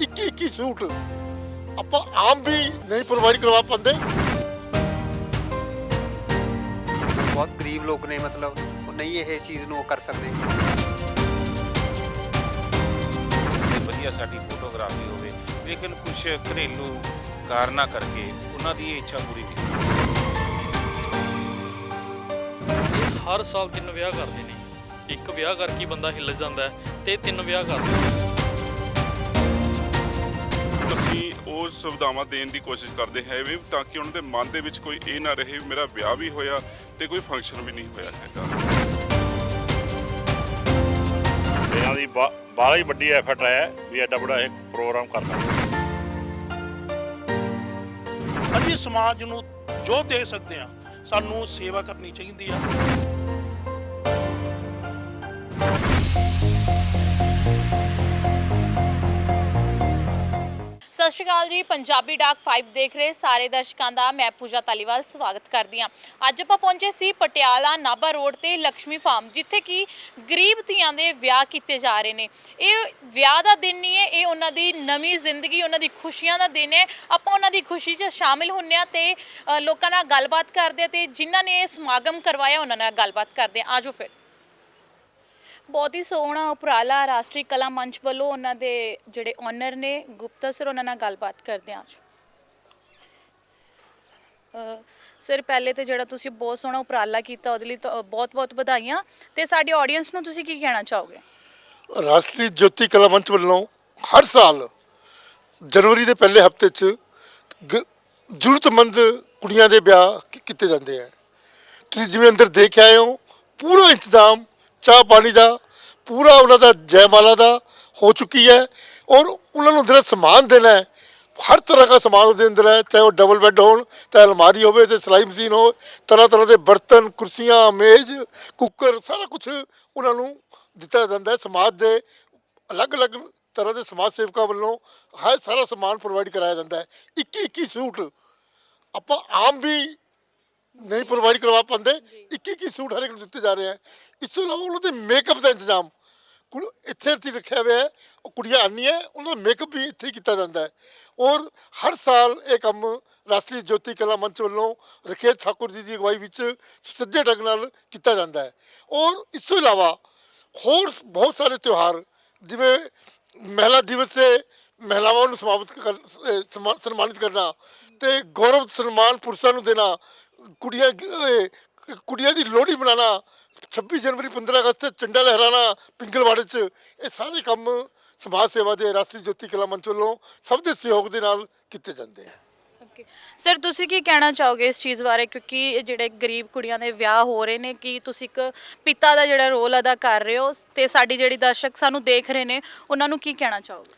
21 21 suit. ਆਪਾਂ ਆਮ ਵੀ ਨਹੀਂ provide ਕਰਵਾ ਪਾਉਂਦੇ। ਬਹੁਤ ਗਰੀਬ ਲੋਕ ਨੇ ਮਤਲਬ ਉਹ ਨਹੀਂ ਇਹ ਚੀਜ਼ ਨੂੰ ਉਹ ਕਰ ਸਕਦੇ। ਵਧੀਆ ਸਾਡੀ ਫੋਟੋਗ੍ਰਾਫੀ ਹੋਵੇ। ਲੇਕਿਨ ਕੁਝ ਘਰੇਲੂ ਕਾਰਨਾਂ ਕਰਕੇ ਉਹਨਾਂ ਦੀ ਇਹ ਇੱਛਾ ਪੂਰੀ ਨਹੀਂ ਹਰ ਸਾਲ ਤਿੰਨ ਵਿਆਹ ਕਰਦੇ ਨੇ। ਇੱਕ ਵਿਆਹ ਕਰਕੇ ਬੰਦਾ ਹਿੱਲ ਜਾਂਦਾ ਤੇ ਤਿੰਨ ਵਿਆਹ ਕਰਦੇ ਨੇ। ਅਸੀਂ ਉਹ ਸੁਵਿਧਾਵਾਂ ਦੇਣ ਦੀ ਕੋਸ਼ਿਸ਼ ਕਰਦੇ ਹੈ ਵੀ ਤਾਂ ਕਿ ਉਹਨਾਂ ਦੇ ਮਨ ਦੇ ਵਿੱਚ ਕੋਈ ਇਹ ਨਾ ਰਹੇ ਵੀ ਮੇਰਾ ਵਿਆਹ ਵੀ ਹੋਇਆ ਤੇ ਕੋਈ ਫੰਕਸ਼ਨ ਵੀ ਨਹੀਂ ਹੋਇਆ ਹੈਗਾ। ਇਹਨਾਂ ਦੀ ਬਾ- ਵੱਡੀ ਐਫਰਟ ਹੈ ਵੀ ਐਡਾ ਵੱਡਾ ਇਹ ਪ੍ਰੋਗਰਾਮ ਕਰਨਾ ਅਸੀਂ ਸਮਾਜ ਨੂੰ ਜੋ ਦੇ ਸਕਦੇ ਆ ਸਾਨੂੰ ਸੇਵਾ ਕਰਨੀ ਚਾਹੀਦੀ ਆ। ਸਤਿ ਸ਼੍ਰੀ ਅਕਾਲ ਜੀ। ਪੰਜਾਬੀ ਡਾਕ 5 ਦੇਖ ਰਹੇ ਸਾਰੇ ਦਰਸ਼ਕਾਂ ਦਾ ਮੈਂ ਪੂਜਾ ਤਾਲੀਵਾਲ ਸਵਾਗਤ ਕਰਦੀ ਹਾਂ। ਅੱਜ ਆਪਾਂ ਪਹੁੰਚੇ ਸੀ ਪਟਿਆਲਾ ਨਾਭਾ ਰੋਡ ਤੇ ਲక్ష్ਮੀ ਫਾਰਮ, ਜਿੱਥੇ ਕਿ ਗਰੀਬ ਧੀਆਂ ਦੇ ਵਿਆਹ ਕੀਤੇ ਜਾ ਰਹੇ ਨੇ। ਇਹ ਵਿਆਹ ਦਾ ਦਿਨ ਨਹੀਂ ਹੈ, ਇਹ ਉਹਨਾਂ ਦੀ ਨਵੀਂ ਜ਼ਿੰਦਗੀ, ਉਹਨਾਂ ਦੀ ਖੁਸ਼ੀਆਂ ਦਾ ਦਿਨ ਹੈ। ਆਪਾਂ ਉਹਨਾਂ ਦੀ ਖੁਸ਼ੀ 'ਚ ਸ਼ਾਮਿਲ ਹੁੰਨੇ ਆ ਤੇ ਲੋਕਾਂ ਨਾਲ ਗੱਲਬਾਤ ਕਰਦੇ ਆ ਤੇ ਜਿਨ੍ਹਾਂ ਨੇ ਇਹ ਸਮਾਗਮ ਕਰਵਾਇਆ, ਉਹਨਾਂ ਨਾਲ ਗੱਲਬਾਤ ਕਰਦੇ ਆ ਆਜੋ ਫਿਰ। ਬਹੁਤ ਹੀ ਸੋਹਣਾ ਉਪਰਾਲਾ ਰਾਸ਼ਟਰੀ ਕਲਾ ਮੰਚ ਵੱਲੋਂ ਉਹਨਾਂ ਦੇ ਜਿਹੜੇ ਓਨਰ ਨੇ, ਗੁਪਤਾ ਸਰ ਉਹਨਾਂ ਨਾਲ ਗੱਲਬਾਤ ਕਰਦੇ ਹਾਂ ਅੱਜ ਸਰ ਪਹਿਲੇ ਤੇ ਜਿਹੜਾ ਤੁਸੀਂ ਬਹੁਤ ਸੋਹਣਾ ਉਪਰਾਲਾ ਕੀਤਾ, ਉਹਦੇ ਲਈ ਬਹੁਤ-ਬਹੁਤ ਵਧਾਈਆਂ। ਤੇ ਸਾਡੇ ਆਡੀਅנס ਨੂੰ ਤੁਸੀਂ ਕੀ ਕਹਿਣਾ ਚਾਹੋਗੇ? ਰਾਸ਼ਟਰੀ ਜੋਤੀ ਕਲਾ ਮੰਚ ਵੱਲੋਂ ਹਰ ਸਾਲ ਜਨਵਰੀ ਦੇ ਪਹਿਲੇ ਹਫ਼ਤੇ 'ਚ ਜ਼ਰੂਰਤਮੰਦ ਕੁੜੀਆਂ ਦੇ ਵਿਆਹ ਕੀਤੇ ਜਾਂਦੇ ਆ। ਤੁਸੀਂ ਜਿਵੇਂ ਅੰਦਰ ਦੇਖ ਆਏ ਹੋ, ਪੂਰਾ ਇੰਤਜ਼ਾਮ ਚਾਹ ਪਾਣੀ ਦਾ, ਪੂਰਾ ਉਹਨਾਂ ਦਾ ਜੈਮਾਲਾ ਦਾ ਹੋ ਚੁੱਕੀ ਹੈ ਔਰ ਉਹਨਾਂ ਨੂੰ ਜਿਹੜਾ ਸਮਾਨ ਦੇਣਾ ਹੈ, ਹਰ ਤਰ੍ਹਾਂ ਦਾ ਸਮਾਨ ਉਹਦੇ ਅੰਦਰ ਹੈ, ਚਾਹੇ ਉਹ ਡਬਲ ਬੈੱਡ ਹੋਣ, ਚਾਹੇ ਅਲਮਾਰੀ ਹੋਵੇ ਤੇ ਸਿਲਾਈ ਮਸ਼ੀਨ ਹੋ ਤਰ੍ਹਾਂ ਤਰ੍ਹਾਂ ਦੇ ਬਰਤਨ, ਕੁਰਸੀਆਂ, ਮੇਜ਼, ਕੁੱਕਰ, ਸਾਰਾ ਕੁਝ ਉਹਨਾਂ ਨੂੰ ਦਿੱਤਾ ਜਾਂਦਾ ਹੈ, ਸਮਾਜ ਦੇ ਅਲੱਗ-ਅਲੱਗ ਤਰ੍ਹਾਂ ਦੇ ਸਮਾਜ ਸੇਵਕਾਂ ਵੱਲੋਂ ਹਰ ਸਾਰਾ ਸਮਾਨ ਪ੍ਰੋਵਾਈਡ ਕਰਾਇਆ ਜਾਂਦਾ ਹੈ। 21 21 ਸੂਟ ਆਪਾਂ ਆਮ ਵੀ ਨਹੀਂ ਪ੍ਰੋਵਾਈਡ ਕਰਵਾ ਪਾਉਂਦੇ 21 21 ਸੂਟ ਹਰੇਕ ਨੂੰ ਦਿੱਤੇ ਜਾ ਰਹੇ ਹੈ ਇਸ ਤੋਂ ਇਲਾਵਾ ਉਹਨਾਂ ਦੇ ਮੇਕਅਪ ਦਾ ਇੰਤਜ਼ਾਮ। ਕੁੜ ਇੱਥੇ ਇੱਥੇ ਰੱਖਿਆ ਹੋਇਆ ਹੈ, ਉਹ ਕੁੜੀਆਂ ਆਉਂਦੀਆਂ ਉਹਨਾਂ ਦਾ ਮੇਕਅਪ ਵੀ ਇੱਥੇ ਹੀ ਕੀਤਾ ਜਾਂਦਾ ਹੈ। ਔਰ ਹਰ ਸਾਲ ਇਹ ਕੰਮ ਰਾਸ਼ਟਰੀ ਜੋਤੀ ਕਲਾ ਮੰਚ ਵੱਲੋਂ ਰਖੇਸ਼ ਠਾਕੁਰ ਜੀ ਦੀ ਅਗਵਾਈ ਵਿੱਚ ਸੱਜੇ ਢੰਗ ਨਾਲ ਕੀਤਾ ਜਾਂਦਾ ਹੈ। ਔਰ ਇਸ ਤੋਂ ਇਲਾਵਾ ਹੋਰ ਬਹੁਤ ਸਾਰੇ ਤਿਉਹਾਰ, ਜਿਵੇਂ ਮਹਿਲਾ ਦਿਵਸ ਤੇ ਮਹਿਲਾਵਾਂ ਨੂੰ ਸਮਾਪਤ ਕਰ ਸਮਾ- ਸਨਮਾਨਿਤ ਕਰਨਾ ਤੇ ਗੌਰਵ ਸਨਮਾਨ ਪੁਰਸ਼ਾਂ ਨੂੰ ਦੇਣਾ ਕੁੜੀਆਂ ਕੁੜੀਆਂ ਦੀ ਲੋਹੜੀ ਮਨਾਉਣਾ 26 ਜਨਵਰੀ 15 ਅਗਸਤ ਤੇ ਝੰਡਾ ਲਹਿਰਾਣਾ ਪਿੰਗਲਵਾੜੇ 'ਚ ਇਹ ਸਾਰੇ ਕੰਮ ਸਮਾਜ ਸੇਵਾ ਦੇ ਰਾਸ਼ਟਰੀ ਜੋਤੀ ਕਲਾ ਮੰਚ ਵੱਲੋਂ ਸਭ ਦੇ ਸਹਿਯੋਗ ਦੇ ਨਾਲ ਕੀਤੇ ਜਾਂਦੇ ਆ। ਓਕੇ। ਸਰ ਤੁਸੀਂ ਕੀ ਕਹਿਣਾ ਚਾਹੋਗੇ ਇਸ ਚੀਜ਼ ਬਾਰੇ? ਕਿਉਂਕਿ ਜਿਹੜੇ ਗਰੀਬ ਕੁੜੀਆਂ ਦੇ ਵਿਆਹ ਹੋ ਰਹੇ ਨੇ ਕਿ ਤੁਸੀਂ ਇੱਕ ਪਿਤਾ ਦਾ ਜਿਹੜਾ ਰੋਲ ਅਦਾ ਕਰ ਰਹੇ ਹੋ ਤੇ ਸਾਡੀ ਜਿਹੜੀ ਦਰਸ਼ਕ ਸਾਨੂੰ ਦੇਖ ਰਹੇ ਨੇ ਉਹਨਾਂ ਨੂੰ ਕੀ ਕਹਿਣਾ ਚਾਹੋਗੇ?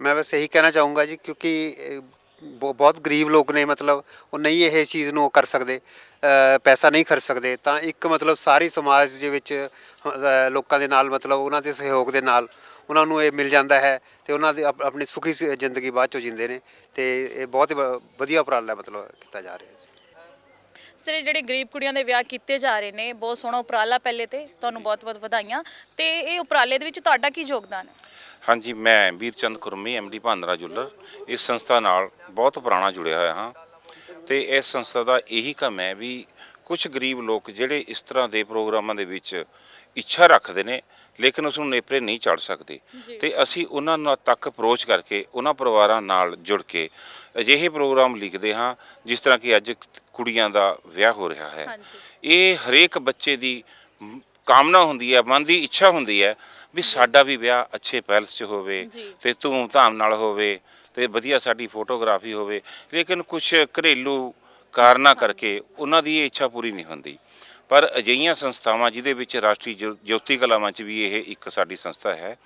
ਮੈਂ ਬਸ ਇਹੀ ਕਹਿਣਾ ਚਾਹੂੰਗਾ ਜੀ ਕਿਉਂਕਿ ਬਹੁ- ਬਹੁਤ ਗਰੀਬ ਲੋਕ ਨੇ ਮਤਲਬ ਉਹ ਨਹੀਂ ਇਹ ਚੀਜ਼ ਨੂੰ ਉਹ ਕਰ ਸਕਦੇ ਅ, ਪੈਸਾ ਨਹੀਂ ਖਰਚ ਸਕਦੇ ਤਾਂ ਇੱਕ ਮਤਲਬ ਸਾਰੀ ਸਮਾਜ ਦੇ ਵਿੱਚ ਅ, ਲੋਕਾਂ ਦੇ ਨਾਲ ਮਤਲਬ ਉਹਨਾਂ ਦੇ ਸਹਿਯੋਗ ਦੇ ਨਾਲ ਉਹਨਾਂ ਨੂੰ ਇਹ ਮਿਲ ਜਾਂਦਾ ਹੈ ਤੇ ਉਹਨਾਂ ਦੀ ਆਪ- ਆਪਣੀ ਸੁਖੀ ਸ- ਜ਼ਿੰਦਗੀ ਬਾਅਦ ਚੋਂ ਜਿੰਦੇ ਨੇ ਤੇ ਇਹ ਬਹੁਤ ਹੀ ਵ- ਵਧੀਆ ਉਪਰਾਲਾ ਮਤਲਬ ਕੀਤਾ ਜਾ ਰਿਹਾ ਸਰ ਜਿਹੜੇ ਗਰੀਬ ਕੁੜੀਆਂ ਦੇ ਵਿਆਹ ਕੀਤੇ ਜਾ ਰਹੇ ਨੇ ਬਹੁਤ ਸੋਹਣਾ ਉਪਰਾਲਾ ਪਹਿਲੇ ਤੇ ਤੁਹਾਨੂੰ ਬਹੁਤ-ਬਹੁਤ ਵਧਾਈਆਂ। ਤੇ ਇਹ ਉਪਰਾਲੇ ਦੇ ਵਿੱਚ ਤੁਹਾਡਾ ਕੀ ਯੋਗਦਾਨ ਹੈ? ਹਾਂਜੀ ਮੈਂ ਵੀਰਚੰਦ ਕੁਰਮੀ ਐਮਡੀ ਭਾਂਦਰਾ ਜੁੱਲਰ ਇਸ ਸੰਸਥਾ ਨਾਲ ਬਹੁਤ ਪੁਰਾਣਾ ਜੁੜਿਆ ਹੋਇਆ ਹਾਂ। ਤੇ ਇਸ ਸੰਸਥਾ ਦਾ ਇਹੀ ਕੰਮ ਹੈ ਵੀ ਕੁਝ ਗਰੀਬ ਲੋਕ ਜਿਹੜੇ ਇਸ ਤਰ੍ਹਾਂ ਦੇ ਪ੍ਰੋਗਰਾਮਾਂ ਦੇ ਵਿੱਚ ਇੱਛਾ ਰੱਖਦੇ ਨੇ ਲੇਕਿਨ ਉਸ ਨੂੰ ਨੇਪਰੇ ਨਹੀਂ ਚੜ ਸਕਦੇ। ਤੇ ਅਸੀਂ ਉਹਨਾਂ ਨਾਲ ਤੱਕ ਅਪਰੋਚ ਕਰਕੇ ਉਹਨਾਂ ਪਰਿਵਾਰਾਂ ਨਾਲ ਜੁੜ ਕੇ ਅਜਿਹੇ ਪ੍ਰੋਗਰਾਮ ਲਿਖਦੇ ਹਾਂ ਜਿਸ ਤਰ੍ਹਾਂ ਕਿ ਅੱਜ ਕੁੜੀਆਂ ਦਾ ਵਿਆਹ ਹੋ ਰਿਹਾ ਹੈ। ਇਹ ਹਰੇਕ ਬੱਚੇ ਦੀ ਕਾਮਨਾ ਹੁੰਦੀ ਹੈ ਮਨ ਦੀ ਇੱਛਾ ਹੁੰਦੀ ਹੈ ਵੀ ਸਾਡਾ ਵੀ ਵਿਆਹ ਅੱਛੇ ਪੈਲਸ 'ਚ ਹੋਵੇ। ਤੇ ਧੂਮ ਧਾਮ ਨਾਲ ਹੋਵੇ ਤੇ ਵਧੀਆ ਸਾਡੀ ਫੋਟੋਗ੍ਰਾਫੀ ਹੋਵੇ। ਲੇਕਿਨ ਕੁਝ ਘਰੇਲੂ ਕਾਰਨਾਂ ਕਰਕੇ ਉਹਨਾਂ ਦੀ ਇਹ ਇੱਛਾ ਪੂਰੀ ਨਹੀਂ ਹੁੰਦੀ। ਪਰ ਅਜਿਹੀਆਂ ਸੰਸਥਾਵਾਂ ਜਿਹਦੇ ਵਿੱਚ ਰਾਸ਼ਟਰੀ ਜੋਤੀ ਕਲਾ ਮੰਚ ਵੀ ਇਹ ਇੱਕ ਸਾਡੀ ਸੰਸਥਾ ਹੈ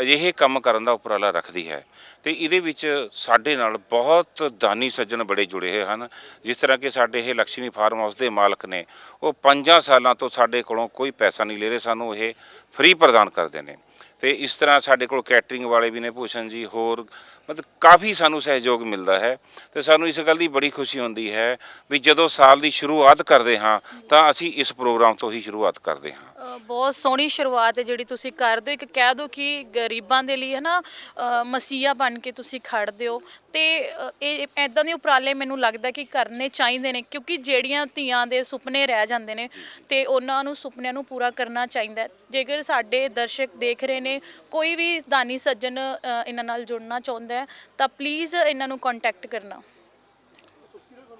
ਅਜਿਹੇ ਕੰਮ ਕਰਨ ਦਾ ਉਪਰਾਲਾ ਰੱਖਦੀ ਹੈ। ਤੇ ਇਹਦੇ ਵਿੱਚ ਸਾਡੇ ਨਾਲ ਬਹੁਤ ਦਾਨੀ ਸੱਜਣ ਬੜੇ ਜੁੜੇ ਹੋਏ ਹਨ। ਜਿਸ ਤਰ੍ਹਾਂ ਕਿ ਸਾਡੇ ਇਹ ਲక్ష్ਮੀ ਫਾਰਮ ਹਾਊਸ ਦੇ ਮਾਲਕ ਨੇ, ਉਹ 5 ਸਾਲਾਂ ਤੋਂ ਸਾਡੇ ਕੋਲੋਂ ਕੋਈ ਪੈਸਾ ਨਹੀਂ ਲੈ ਰਹੇ, ਸਾਨੂੰ ਇਹ ਫ੍ਰੀ ਪ੍ਰਦਾਨ ਕਰਦੇ ਨੇ। ਤੇ ਇਸ ਤਰ੍ਹਾਂ ਸਾਡੇ ਕੋਲ ਕੈਟਰਿੰਗ ਵਾਲੇ ਵੀ ਨੇ, ਭੂਸ਼ਣ ਜੀ ਹੋਰ, ਮਤਲਬ ਕਾਫੀ ਸਾਨੂੰ ਸਹਿਯੋਗ ਮਿਲਦਾ ਹੈ। ਤੇ ਸਾਨੂੰ ਇਸ ਗੱਲ ਦੀ ਬੜੀ ਖੁਸ਼ੀ ਹੁੰਦੀ ਹੈ ਵੀ ਜਦੋਂ ਸਾਲ ਦੀ ਸ਼ੁਰੂਆਤ ਕਰਦੇ ਹਾਂ, ਤਾਂ ਅਸੀਂ ਇਸ ਪ੍ਰੋਗਰਾਮ ਤੋਂ ਹੀ ਸ਼ੁਰੂਆਤ ਕਰਦੇ ਹਾਂ। ਅ, ਬਹੁਤ ਸੋਹਣੀ ਸ਼ੁਰੂਆਤ ਹੈ ਜਿਹੜੀ ਤੁਸੀਂ ਕਰਦੇ ਹੋ ਇੱਕ ਕਹਿ ਦਿਓ ਕਿ ਗਰੀਬਾਂ ਦੇ ਲਈ ਹੈ ਨਾ ਅ, ਮਸੀਹਾ ਬਣ ਕੇ ਤੁਸੀਂ ਖੜਦੇ ਹੋ ਤੇ ਅ, ਇਹ ਐਦਾਂ ਦੇ ਉਪਰਾਲੇ ਮੈਨੂੰ ਲੱਗਦਾ ਕਿ ਕਰਨੇ ਚਾਹੀਦੇ ਨੇ ਕਿਉਂਕਿ ਜਿਹੜੀਆਂ ਧੀਆਂ ਦੇ ਸੁਪਨੇ ਰਹਿ ਜਾਂਦੇ ਨੇ ਤੇ ਉਹਨਾਂ ਨੂੰ ਸੁਪਨਿਆਂ ਨੂੰ ਪੂਰਾ ਕਰਨਾ ਚਾਹੀਦਾ ਹੈ। ਜੇਕਰ ਸਾਡੇ ਦਰਸ਼ਕ ਦੇਖ ਰਹੇ ਨੇ ਕੋਈ ਵੀ ਦਾਨੀ ਸੱਜਣ ਅ, ਇਹਨਾਂ ਨਾਲ ਜੁੜਨਾ ਚਾਹੁੰਦਾ ਹੈ ਤਾਂ ਪਲੀਜ਼ ਇਹਨਾਂ ਨੂੰ ਕੰਟੈਕਟ ਕਰਨਾ।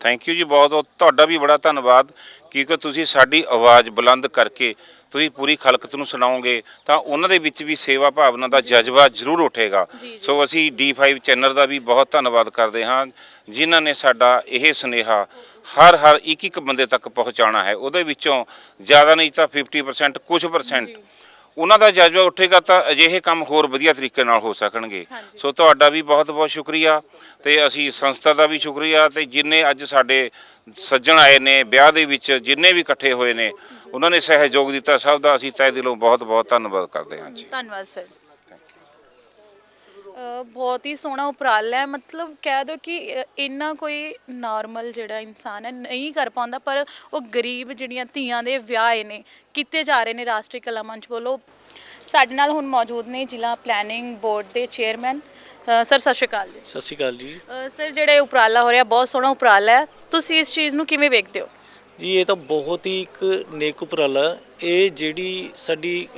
ਥੈਂਕ ਯੂ ਜੀ ਬਹੁਤ ਬਹੁਤ। ਤੁਹਾਡਾ ਵੀ ਬੜਾ ਧੰਨਵਾਦ ਕਿਉਂਕਿ ਤੁਸੀਂ ਸਾਡੀ ਆਵਾਜ਼ ਬੁਲੰਦ ਕਰਕੇ ਤੁਸੀਂ ਪੂਰੀ ਖਲਕਤ ਨੂੰ ਸੁਣਾਓਗੇ ਤਾਂ ਉਹਨਾਂ ਦੇ ਵਿੱਚ ਵੀ ਸੇਵਾ ਭਾਵਨਾ ਦਾ ਜਜ਼ਬਾ ਜ਼ਰੂਰ ਉੱਠੇਗਾ। ਸੋ ਅਸੀਂ D5 ਚੈਨਲ ਦਾ ਵੀ ਬਹੁਤ ਧੰਨਵਾਦ ਕਰਦੇ ਹਾਂ ਜਿਨ੍ਹਾਂ ਨੇ ਸਾਡਾ ਇਹ ਸੁਨੇਹਾ ਹਰ ਹਰ ਇੱਕ ਇੱਕ ਬੰਦੇ ਤੱਕ ਪਹੁੰਚਾਉਣਾ ਹੈ। ਉਹਦੇ ਵਿੱਚੋਂ ਜ਼ਿਆਦਾ ਨਹੀਂ ਤਾਂ 50% ਕੁਝ ਪਰਸੈਂਟ ਉਹਨਾਂ ਦਾ ਜਜ਼ਬਾ ਉੱਠੇਗਾ ਤਾਂ ਅਜਿਹੇ ਕੰਮ ਹੋਰ ਵਧੀਆ ਤਰੀਕੇ ਨਾਲ ਹੋ ਸਕਣਗੇ। ਸੋ ਤੁਹਾਡਾ ਵੀ ਬਹੁਤ ਬਹੁਤ ਸ਼ੁਕਰੀਆ ਤੇ ਅਸੀਂ ਸੰਸਥਾ ਦਾ ਵੀ ਸ਼ੁਕਰੀਆ ਤੇ ਜਿੰਨੇ ਅੱਜ ਸਾਡੇ ਸੱਜਣ ਆਏ ਨੇ ਵਿਆਹ ਦੇ ਵਿੱਚ ਜਿੰਨੇ ਵੀ ਇਕੱਠੇ ਹੋਏ ਨੇ ਉਹਨਾਂ ਨੇ ਸਹਿਯੋਗ ਦਿੱਤਾ। ਸਭ ਦਾ ਅਸੀਂ ਤਹਿ ਦਿਲੋਂ ਬਹੁਤ ਬਹੁਤ ਧੰਨਵਾਦ ਕਰਦੇ ਹਾਂ ਜੀ। ਧੰਨਵਾਦ ਸਰ। ਅ, ਬਹੁਤ ਹੀ ਸੋਹਣਾ ਉਪਰਾਲਾ ਹੈ। ਮਤਲਬ ਕਹਿ ਦੋ ਕਿ ਅ, ਇੰਨਾ ਕੋਈ ਨਾਰਮਲ ਜਿਹੜਾ ਇਨਸਾਨ ਹੈ ਨਹੀਂ ਕਰ ਪਾਉਂਦਾ ਪਰ ਉਹ ਗਰੀਬ ਜਿਹੜੀਆਂ ਧੀਆਂ ਦੇ ਵਿਆਹ ਏ ਨੇ ਕੀਤੇ ਜਾ ਰਹੇ ਨੇ ਰਾਸ਼ਟਰੀ ਕਲਾ ਮੰਚ ਵੱਲੋਂ। ਸਾਡੇ ਨਾਲ ਹੁਣ ਮੌਜੂਦ ਨੇ ਜ਼ਿਲ੍ਹਾ ਪਲੈਨਿੰਗ ਬੋਰਡ ਦੇ ਚੇਅਰਮੈਨ ਅ, ਸਰ ਸਤਿ ਸ਼੍ਰੀ ਅਕਾਲ ਜੀ। ਸਤਿ ਸ਼੍ਰੀ ਅਕਾਲ ਜੀ। ਅ, ਸਰ ਜਿਹੜਾ ਇਹ ਉਪਰਾਲਾ ਹੋ ਰਿਹਾ ਬਹੁਤ ਸੋਹਣਾ ਉਪਰਾਲਾ ਹੈ। ਤੁਸੀਂ ਇਸ ਚੀਜ਼ ਨੂੰ ਕਿਵੇਂ ਵੇਖਦੇ ਹੋ? ਜੀ, ਇਹ ਤਾਂ ਬਹੁਤ ਹੀ ਇੱਕ ਨੇਕ ਉਪਰਾਲਾ। ਇਹ ਜਿਹੜੀ ਸਾਡੀ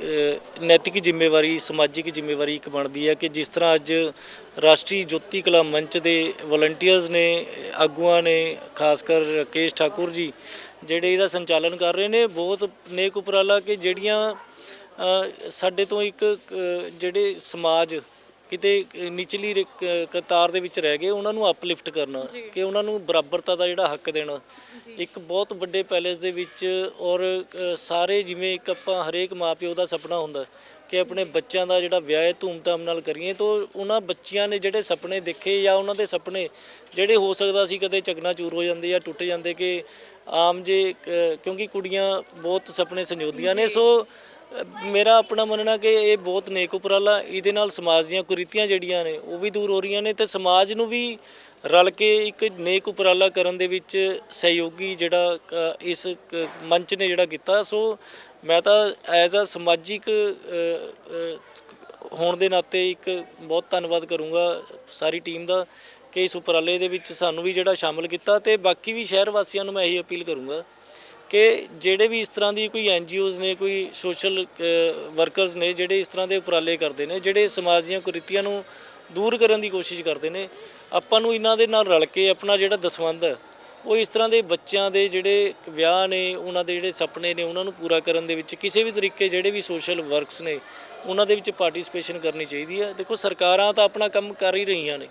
ਨੈਤਿਕ ਜ਼ਿੰਮੇਵਾਰੀ, ਸਮਾਜਿਕ ਜ਼ਿੰਮੇਵਾਰੀ ਇੱਕ ਬਣਦੀ ਹੈ ਕਿ ਜਿਸ ਤਰ੍ਹਾਂ ਅੱਜ ਰਾਸ਼ਟਰੀ ਜੋਤੀ ਕਲਾ ਮੰਚ ਦੇ ਵਲੰਟੀਅਰਸ ਨੇ, ਆਗੂਆਂ ਨੇ, ਖਾਸ ਕਰ ਰਾਕੇਸ਼ ਠਾਕੁਰ ਜੀ, ਜਿਹੜੇ ਇਹਦਾ ਸੰਚਾਲਨ ਕਰ ਰਹੇ ਨੇ, ਬਹੁਤ ਨੇਕ ਉਪਰਾਲਾ ਕਿ ਜਿਹੜੀਆਂ ਸਾਡੇ ਤੋਂ ਇੱਕ ਜਿਹੜੇ ਸਮਾਜ ਕਿਤੇ ਨਿਚਲੀ ਰ- ਕ- ਕਤਾਰ ਦੇ ਵਿੱਚ ਰਹਿ ਗਏ ਉਹਨਾਂ ਨੂੰ ਅਪਲਿਫਟ ਕਰਨਾ ਕਿ ਉਹਨਾਂ ਨੂੰ ਬਰਾਬਰਤਾ ਦਾ ਜਿਹੜਾ ਹੱਕ ਦੇਣਾ। ਇੱਕ ਬਹੁਤ ਵੱਡੇ ਪੈਲੇਸ ਦੇ ਵਿੱਚ ਔਰ ਅ, ਸਾਰੇ ਜਿਵੇਂ ਇੱਕ ਆਪਾਂ ਹਰੇਕ ਮਾਪਿਓ ਦਾ ਸੁਪਨਾ ਹੁੰਦਾ ਕਿ ਆਪਣੇ ਬੱਚਿਆਂ ਦਾ ਜਿਹੜਾ ਵਿਆਹ ਹੈ ਧੂਮਧਾਮ ਨਾਲ ਕਰੀਏ ਤਾਂ ਉਹਨਾਂ ਬੱਚਿਆਂ ਨੇ ਜਿਹੜੇ ਸੁਪਨੇ ਦੇਖੇ ਜਾਂ ਉਹਨਾਂ ਦੇ ਸੁਪਨੇ ਜਿਹੜੇ ਹੋ ਸਕਦਾ ਸੀ ਕਦੇ ਚਕਨਾਚੂਰ ਹੋ ਜਾਂਦੇ ਜਾਂ ਟੁੱਟ ਜਾਂਦੇ ਕਿ ਆਮ ਜੇ ਕਿਉਂਕਿ ਕੁੜੀਆਂ ਬਹੁਤ ਸੁਪਨੇ ਸੰਜੋਦੀਆਂ ਨੇ, ਸੋ ਮੇਰਾ ਆਪਣਾ ਮੰਨਣਾ ਕਿ ਇਹ ਬਹੁਤ ਨੇਕ ਉਪਰਾਲਾ, ਇਹਦੇ ਨਾਲ ਸਮਾਜ ਦੀਆਂ ਕੁਰੀਤੀਆਂ ਜਿਹੜੀਆਂ ਨੇ, ਉਹ ਵੀ ਦੂਰ ਹੋ ਰਹੀਆਂ ਨੇ ਤੇ ਸਮਾਜ ਨੂੰ ਵੀ ਰਲ ਕੇ ਇੱਕ ਨੇਕ ਉਪਰਾਲਾ ਕਰਨ ਦੇ ਵਿੱਚ ਸਹਿਯੋਗੀ ਜਿਹੜਾ ਇਸ ਕ- ਮੰਚ ਨੇ ਜਿਹੜਾ ਕੀਤਾ, ਸੋ ਮੈਂ ਤਾਂ ਐਜ਼ ਅ ਸਮਾਜਿਕ ਹੋਣ ਦੇ ਨਾਤੇ ਇੱਕ ਬਹੁਤ ਧੰਨਵਾਦ ਕਰੂੰਗਾ ਸਾਰੀ ਟੀਮ ਦਾ ਕਿ ਇਸ ਉਪਰਾਲੇ ਦੇ ਵਿੱਚ ਸਾਨੂੰ ਵੀ ਜਿਹੜਾ ਸ਼ਾਮਲ ਕੀਤਾ ਤੇ ਬਾਕੀ ਵੀ ਸ਼ਹਿਰ ਵਾਸੀਆਂ ਨੂੰ ਮੈਂ ਇਹੀ ਅਪੀਲ ਕਰੂੰਗਾ ਕਿ ਜਿਹੜੇ ਵੀ ਇਸ ਤਰ੍ਹਾਂ ਦੀ ਕੋਈ ਐਨਜੀਓਜ਼ ਨੇ, ਕੋਈ ਸੋਸ਼ਲ ਵਰਕਰਸ ਨੇ ਜਿਹੜੇ ਇਸ ਤਰ੍ਹਾਂ ਦੇ ਉਪਰਾਲੇ ਕਰਦੇ ਨੇ, ਜਿਹੜੇ ਸਮਾਜ ਦੀਆਂ ਕੁਰੀਤੀਆਂ ਨੂੰ ਦੂਰ ਕਰਨ ਦੀ ਕੋਸ਼ਿਸ਼ ਕਰਦੇ ਨੇ, ਆਪਾਂ ਨੂੰ ਇਹਨਾਂ ਦੇ ਨਾਲ ਰਲ ਕੇ ਆਪਣਾ ਜਿਹੜਾ ਦਸਵੰਧ ਉਹ ਇਸ ਤਰ੍ਹਾਂ ਦੇ ਬੱਚਿਆਂ ਦੇ ਜਿਹੜੇ ਵਿਆਹ ਨੇ ਉਹਨਾਂ ਦੇ ਜਿਹੜੇ ਸੁਪਨੇ ਨੇ ਉਹਨਾਂ ਨੂੰ ਪੂਰਾ ਕਰਨ ਦੇ ਵਿੱਚ ਕਿਸੇ ਵੀ ਤਰੀਕੇ ਜਿਹੜੇ ਵੀ ਸੋਸ਼ਲ ਵਰਕਸ ਨੇ ਉਹਨਾਂ ਦੇ ਵਿੱਚ ਪਾਰਟਿਸਿਪੇਸ਼ਨ ਕਰਨੀ ਚਾਹੀਦੀ ਹੈ। ਦੇਖੋ ਸਰਕਾਰਾਂ ਤਾਂ ਆਪਣਾ ਕੰਮ ਕਰ ਹੀ ਰਹੀਆਂ ਨੇ।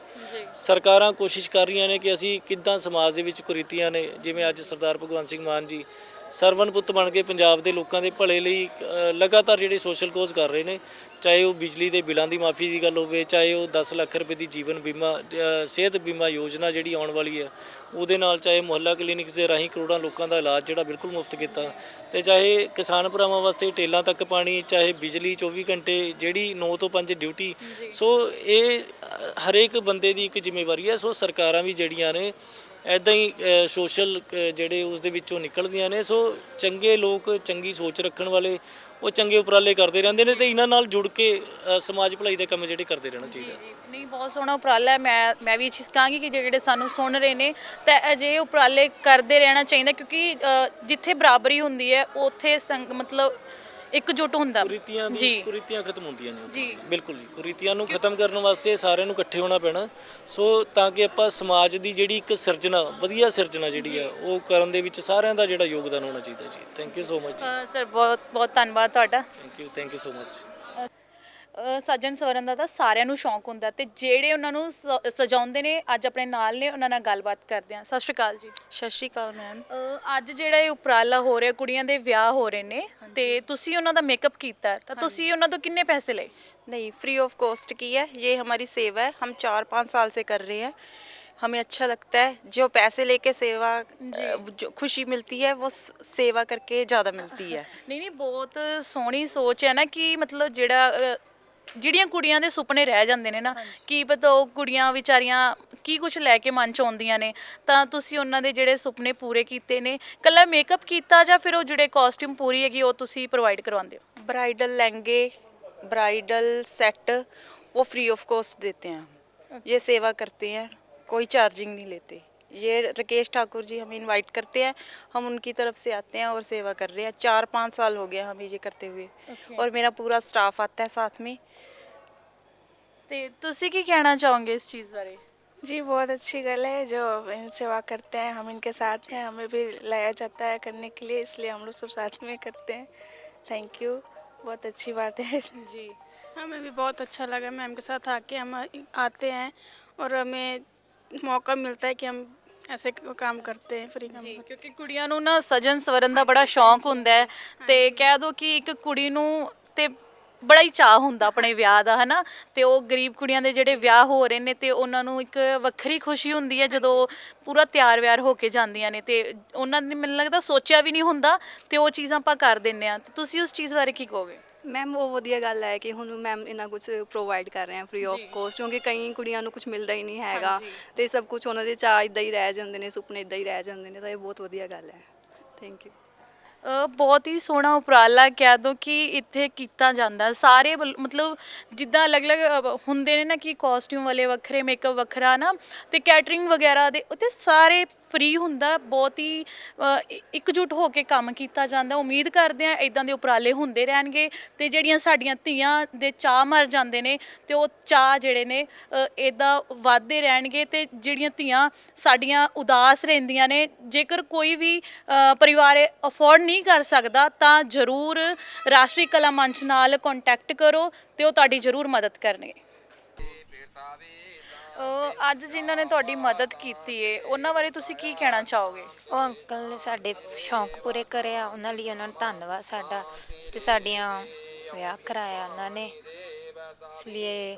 ਸਰਕਾਰਾਂ ਕੋਸ਼ਿਸ਼ ਕਰ ਰਹੀਆਂ ਨੇ ਕਿ ਅਸੀਂ ਕਿੱਦਾਂ ਸਮਾਜ ਦੇ ਵਿੱਚ ਕੁਰੀਤੀਆਂ ਨੇ ਜਿਵੇਂ ਅੱਜ ਸਰਦਾਰ ਭਗਵੰਤ ਸਿੰਘ ਮਾਨ ਜੀ ਸਰਵਨ ਪੁੱਤ ਬਣ ਕੇ ਪੰਜਾਬ ਦੇ ਲੋਕਾਂ ਦੇ ਭਲੇ ਲਈ ਅ, ਲਗਾਤਾਰ ਜਿਹੜੇ ਸੋਸ਼ਲ ਕੋਜ਼ ਕਰ ਰਹੇ ਨੇ ਚਾਹੇ ਉਹ ਬਿਜਲੀ ਦੇ ਬਿੱਲਾਂ ਦੀ ਮਾਫੀ ਦੀ ਗੱਲ ਹੋਵੇ ਚਾਹੇ ਉਹ 10 ਲੱਖ ਰੁਪਏ ਦੀ ਜੀਵਨ ਬੀਮਾ ਅ, ਸਿਹਤ ਬੀਮਾ ਯੋਜਨਾ ਜਿਹੜੀ ਆਉਣ ਵਾਲੀ ਹੈ ਉਹਦੇ ਨਾਲ ਚਾਹੇ ਮੁਹੱਲਾ ਕਲੀਨਿਕਸ ਦੇ ਰਾਹੀਂ ਕਰੋੜਾਂ ਲੋਕਾਂ ਦਾ ਇਲਾਜ ਜਿਹੜਾ ਬਿਲਕੁਲ ਮੁਫਤ ਕੀਤਾ ਤੇ ਚਾਹੇ ਕਿਸਾਨ ਭਰਾਵਾਂ ਵਾਸਤੇ ਟੇਲਾਂ ਤੱਕ ਪਾਣੀ ਚਾਹੇ ਬਿਜਲੀ 24 ਘੰਟੇ ਜਿਹੜੀ 9 ਤੋਂ 5 ਡਿਊਟੀ ਸੋ ਇਹ ਅ, ਹਰੇਕ ਬੰਦੇ ਦੀ ਇੱਕ ਜ਼ਿੰਮੇਵਾਰੀ ਹੈ ਸੋ ਸਰਕਾਰਾਂ ਵੀ ਜਿਹੜੀਆਂ ਨੇ ਐਦਾਂ ਹੀ ਸੋਸ਼ਲ ਜਿਹੜੇ ਉਸ ਦੇ ਵਿੱਚੋਂ ਨਿਕਲਦੀਆਂ ਨੇ। ਸੋ ਚੰਗੇ ਲੋਕ ਚੰਗੀ ਸੋਚ ਰੱਖਣ ਵਾਲੇ ਉਹ ਚੰਗੇ ਉਪਰਾਲੇ ਕਰਦੇ ਰਹਿੰਦੇ ਨੇ ਤੇ ਇਹਨਾਂ ਨਾਲ ਜੁੜ ਕੇ ਅ, ਸਮਾਜ ਭਲਾਈ ਦੇ ਕੰਮ ਜਿਹੜੇ ਕਰਦੇ ਰਹਿਣਾ ਚਾਹੀਦਾ। ਜੀ ਨਹੀਂ ਬਹੁਤ ਸੋਹਣਾ ਉਪਰਾਲਾ ਹੈ। ਮੈਂ ਮੈਂ ਵੀ ਇਹ ਚੀਜ਼ ਕਹਾਂਗੀ ਕਿ ਜਿਹੜੇ ਸਾਨੂੰ ਸੁਣ ਰਹੇ ਨੇ ਤਾਂ ਅਜਿਹੇ ਉਪਰਾਲੇ ਕਰਦੇ ਰਹਿਣਾ ਚਾਹੀਦਾ ਕਿਉਂਕਿ ਅ, ਜਿੱਥੇ ਬਰਾਬਰੀ ਹੁੰਦੀ ਹੈ ਉੱਥੇ ਸੰਗ ਮਤਲਬ ਇਕਜੁੱਟ ਹੁੰਦਾ। ਕੁਰੀਤੀਆਂ ਦੀ ਜੀ। ਕੁਰੀਤੀਆਂ ਖਤਮ ਹੁੰਦੀਆਂ ਨੇ। ਜੀ। ਬਿਲਕੁਲ ਜੀ ਕੁਰੀਤੀਆਂ ਨੂੰ ਖਤਮ ਕਰਨ ਵਾਸਤੇ ਸਾਰਿਆਂ ਨੂੰ ਇਕੱਠੇ ਹੋਣਾ ਪੈਣਾ। ਸੋ ਤਾਂ ਕਿ ਆਪਾਂ ਸਮਾਜ ਦੀ ਜਿਹੜੀ ਇੱਕ ਸਿਰਜਣਾ ਵਧੀਆ ਸਿਰਜਣਾ ਜਿਹੜੀ ਆ ਉਹ ਕਰਨ ਦੇ ਵਿੱਚ ਸਾਰਿਆਂ ਦਾ ਜਿਹੜਾ ਯੋਗਦਾਨ ਹੋਣਾ ਚਾਹੀਦਾ ਜੀ। ਥੈਂਕ ਯੂ ਸੋ ਮਚ ਅ, ਸਰ ਬਹੁਤ ਬਹੁਤ ਧੰਨਵਾਦ ਤੁਹਾਡਾ। Thank you thank you so much ਅ, ਸੱਜਣ ਸਵਰਨ ਦਾ ਤਾਂ ਸਾਰਿਆਂ ਨੂੰ ਸ਼ੌਂਕ ਹੁੰਦਾ ਤੇ ਜਿਹੜੇ ਉਹਨਾਂ ਨੂੰ ਸ- ਸਜਾਉਂਦੇ ਨੇ ਅੱਜ ਆਪਣੇ ਨਾਲ ਨੇ ਉਹਨਾਂ ਨਾਲ ਗੱਲਬਾਤ ਕਰਦੇ ਹਾਂ ਸਤਿ ਸ਼੍ਰੀ ਅਕਾਲ ਜੀ ਸਤਿ ਸ਼੍ਰੀ ਅਕਾਲ ਮੈਮ ਅ, ਅੱਜ ਜਿਹੜਾ ਇਹ ਉਪਰਾਲਾ ਹੋ ਰਿਹਾ ਕੁੜੀਆਂ ਦੇ ਵਿਆਹ ਹੋ ਰਹੇ ਨੇ ਤੇ ਤੁਸੀਂ ਉਹਨਾਂ ਦਾ ਮੇਕਅਪ ਕੀਤਾ ਹੈ, ਤਾਂ ਤੁਸੀਂ ਉਹਨਾਂ ਤੋਂ ਕਿੰਨੇ ਪੈਸੇ ਲਏ नहीं फ्री ऑफ कॉस्ट की है ये हमारी सेवा है हम चार पाँच साल से कर रहे हैं हमें अच्छा लगता है जो पैसे लेके सेवा अ, जो खुशी मिलती है वो स- सेवा करके ज़्यादा मिलती है ਨਹੀਂ ਨਹੀਂ ਬਹੁਤ ਸੋਹਣੀ ਸੋਚ ਹੈ ਨਾ ਕਿ ਮਤਲਬ ਜਿਹੜਾ ਅ, ਜਿਹੜੀਆਂ ਕੁੜੀਆਂ ਦੇ ਸੁਪਨੇ ਰਹਿ ਜਾਂਦੇ ਨੇ ਨਾ ਕੀ ਪਤਾ ਉਹ ਕੁੜੀਆਂ ਵਿਚਾਰੀਆਂ ਕੀ ਕੁਝ ਲੈ ਕੇ ਮਨ ਚ ਆਉਂਦੀਆਂ ਨੇ ਤਾਂ ਤੁਸੀਂ ਉਹਨਾਂ ਦੇ ਜਿਹੜੇ ਸੁਪਨੇ ਪੂਰੇ ਕੀਤੇ ਨੇ ਕੱਲਾ ਮੇਕਅਪ ਕੀਤਾ ਜਾਂ ਫਿਰ ਉਹ ਜਿਹੜੇ ਕਾਸਟਿਊਮ ਪੂਰੀ ਹੈਗੀ ਉਹ ਤੁਸੀਂ ਪ੍ਰੋਵਾਈਡ ਕਰਵਾਉਂਦੇ ਹੋ ब्राइडल लहंगे ब्राइडल सेट वो फ्री ऑफ कॉस्ट देते हैं हम ये सेवा करते हैं कोई चार्जिंग नहीं लेते ये राकेश ठाकुर जी हमें इनवाइट करते हैं हम उनकी तरफ से आते हैं और सेवा कर रहे हैं चार पाँच साल हो गया हमें ये करते हुए और मेरा पूरा स्टाफ आता है साथ में ਤੇ ਤੁਸੀਂ ਕੀ ਕਹਿਣਾ ਚਾਹੋਗੇ ਇਸ ਚੀਜ਼ ਬਾਰੇ जी बहुत अच्छी गल है जो इन सेवा करते हैं हम इनके साथ हैं हमें भी लाया जाता है करने के लिए इसलिए हम लोग सब साथ में करते हैं थैंक यू बहुत अच्छी बात है ਜੀ हमें भी बहुत अच्छा लगा मैम के साथ आके हम आते हैं और हमें मौका मिलता है कि हम ऐसे काम करते हैं फ्री काम ਜੀ ਕਿਉਂਕਿ ਕੁੜੀਆਂ ਨੂੰ ਨਾ ਸਜਨ ਸਵਰਨ ਦਾ ਬੜਾ ਸ਼ੌਂਕ ਹੁੰਦਾ ਹੈ ਤੇ ਕਹਿ ਦੋ ਕਿ ਇੱਕ ਕੁੜੀ ਨੂੰ ਤੇ ਬੜਾ ਹੀ ਚਾਹ ਹੁੰਦਾ ਆਪਣੇ ਵਿਆਹ ਦਾ ਹਨਾ? ਤੇ ਉਹ ਗਰੀਬ ਕੁੜੀਆਂ ਦੇ ਜਿਹੜੇ ਵਿਆਹ ਹੋ ਰਹੇ ਨੇ ਤੇ ਉਹਨਾਂ ਨੂੰ ਇੱਕ ਵੱਖਰੀ ਖੁਸ਼ੀ ਹੁੰਦੀ ਹੈ ਜਦੋਂ ਪੂਰਾ ਤਿਆਰ ਵਿਆਰ ਹੋ ਕੇ ਜਾਂਦੀਆਂ ਨੇ ਤੇ ਉਹਨਾਂ ਨੇ ਮੈਨੂੰ ਲੱਗਦਾ ਸੋਚਿਆ ਵੀ ਨਹੀਂ ਹੁੰਦਾ ਤੇ ਉਹ ਚੀਜ਼ਾਂ ਆਪਾਂ ਕਰ ਦਿੰਨੇ ਆ। ਤੁਸੀਂ ਉਸ ਚੀਜ਼ ਬਾਰੇ ਕੀ ਕਹੋਗੇ? ਮੈਮ ਉਹ ਵਧੀਆ ਗੱਲ ਹੈ ਕਿ ਹੁਣ ਮੈਮ ਇਹਨਾਂ ਕੁਝ ਪ੍ਰੋਵਾਈਡ ਕਰ ਰਹੇ ਆ ਫ੍ਰੀ ਆਫ ਕੋਸਟ ਕਿਉਂਕਿ ਕਈ ਕੁੜੀਆਂ ਨੂੰ ਕੁਝ ਮਿਲਦਾ ਹੀ ਨਹੀਂ ਹੈਗਾ ਤੇ ਸਭ ਕੁਝ ਉਹਨਾਂ ਦੇ ਚਾਹ ਇਦਾਂ ਹੀ ਰਹਿ ਜਾਂਦੇ ਨੇ ਸੁਪਨੇ ਇਦਾਂ ਹੀ ਰਹਿ ਜਾਂਦੇ ਨੇ ਤਾਂ ਇਹ ਬਹੁਤ ਵਧੀਆ ਗੱਲ ਹੈ। ਥੈਂਕ ਯੂ ਅ, ਬਹੁਤ ਹੀ ਸੋਹਣਾ ਉਪਰਾਲਾ ਕਹਿ ਦੋ ਕਿ ਇੱਥੇ ਕੀਤਾ ਜਾਂਦਾ। ਸਾਰੇ ਵੱਲ ਮਤਲਬ ਜਿੱਦਾਂ ਅਲੱਗ-ਅਲੱਗ ਅ, ਹੁੰਦੇ ਨੇ ਨਾ ਕਿ ਕਾਸਟਿਊਮ ਵਾਲੇ ਵੱਖਰੇ ਮੇਕਅਪ ਵੱਖਰਾ ਨਾ ਤੇ ਕੈਟਰਿੰਗ ਵਗੈਰਾ ਦੇ ਉੱਤੇ ਸਾਰੇ ਫ੍ਰੀ ਹੁੰਦਾ ਬਹੁਤ ਹੀ ਅ, ਇਕਜੁੱਟ ਹੋ ਕੇ ਕੰਮ ਕੀਤਾ ਜਾਂਦਾ। ਉਮੀਦ ਕਰਦੇ ਆ ਇਦਾਂ ਦੇ ਉਪਰਾਲੇ ਹੁੰਦੇ ਰਹਿਣਗੇ ਤੇ ਜਿਹੜੀਆਂ ਸਾਡੀਆਂ ਧੀਆਂ ਦੇ ਚਾਹ ਮਰ ਜਾਂਦੇ ਨੇ ਤੇ ਉਹ ਚਾਹ ਜਿਹੜੇ ਨੇ ਇਦਾਂ ਵੱਧਦੇ ਰਹਿਣਗੇ ਤੇ ਜਿਹੜੀਆਂ ਧੀਆਂ ਸਾਡੀਆਂ ਉਦਾਸ ਰਹਿੰਦੀਆਂ ਨੇ ਜੇਕਰ ਕੋਈ ਵੀ ਅ, ਪਰਿਵਾਰ ਅਫੋਰਡ ਨਹੀਂ ਕਰ ਸਕਦਾ ਤਾਂ ਜ਼ਰੂਰ ਰਾਸ਼ਟਰੀ ਕਲਾ ਮੰਚ ਨਾਲ ਕੰਟੈਕਟ ਕਰੋ ਤੇ ਉਹ ਤੁਹਾਡੀ ਜ਼ਰੂਰ ਮਦਦ ਕਰਨਗੇ। ਅ, ਅੱਜ ਜਿਨ੍ਹਾਂ ਨੇ ਤੁਹਾਡੀ ਮਦਦ ਕੀਤੀ ਏ ਉਹਨਾਂ ਬਾਰੇ ਤੁਸੀਂ ਕੀ ਕਹਿਣਾ ਚਾਹੋਗੇ? ਉਹ ਅੰਕਲ ਨੇ ਸਾਡੇ ਸ਼ੌਂਕ ਪੂਰੇ ਕਰਿਆ ਉਹਨਾਂ ਲਈ ਉਹਨਾਂ ਨੂੰ ਧੰਨਵਾਦ ਸਾਡਾ ਤੇ ਸਾਡੀਆਂ ਵਿਆਹ ਕਰਾਇਆ ਉਹਨਾਂ ਨੇ। ਇਸ ਲਈ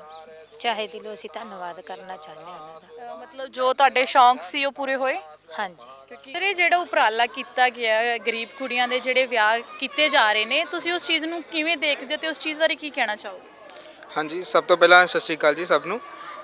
ਚਾਹੇ ਦਿਲੋਂ ਅਸੀਂ ਧੰਨਵਾਦ ਕਰਨਾ ਚਾਹੁੰਦੇ ਹਾਂ ਉਹਨਾਂ ਦਾ। ਅ, ਮਤਲਬ ਜੋ ਤੁਹਾਡੇ ਸ਼ੌਂਕ ਸੀ ਉਹ ਪੂਰੇ ਹੋਏ? ਹਾਂਜੀ। ਕਿਉਂਕਿ ਇਹ ਜਿਹੜਾ ਉਪਰਾਲਾ ਕੀਤਾ ਗਿਆ ਹੈ, ਗਰੀਬ ਕੁੜੀਆਂ ਦੇ ਜਿਹੜੇ ਵਿਆਹ ਕੀਤੇ ਜਾ ਰਹੇ ਨੇ ਤੁਸੀਂ ਉਸ ਚੀਜ਼ ਨੂੰ ਕਿਵੇਂ ਦੇਖਦੇ ਹੋ ਤੇ ਉਸ ਚੀਜ਼ ਬਾਰੇ ਕੀ ਕਹਿਣਾ ਚਾਹੋਗੇ? ਹਾਂਜੀ ਸਭ ਤੋਂ ਪਹਿਲਾਂ ਸਤਿ ਸ਼੍ਰੀ ਅਕਾਲ ਜੀ ਸਭ ਨੂੰ।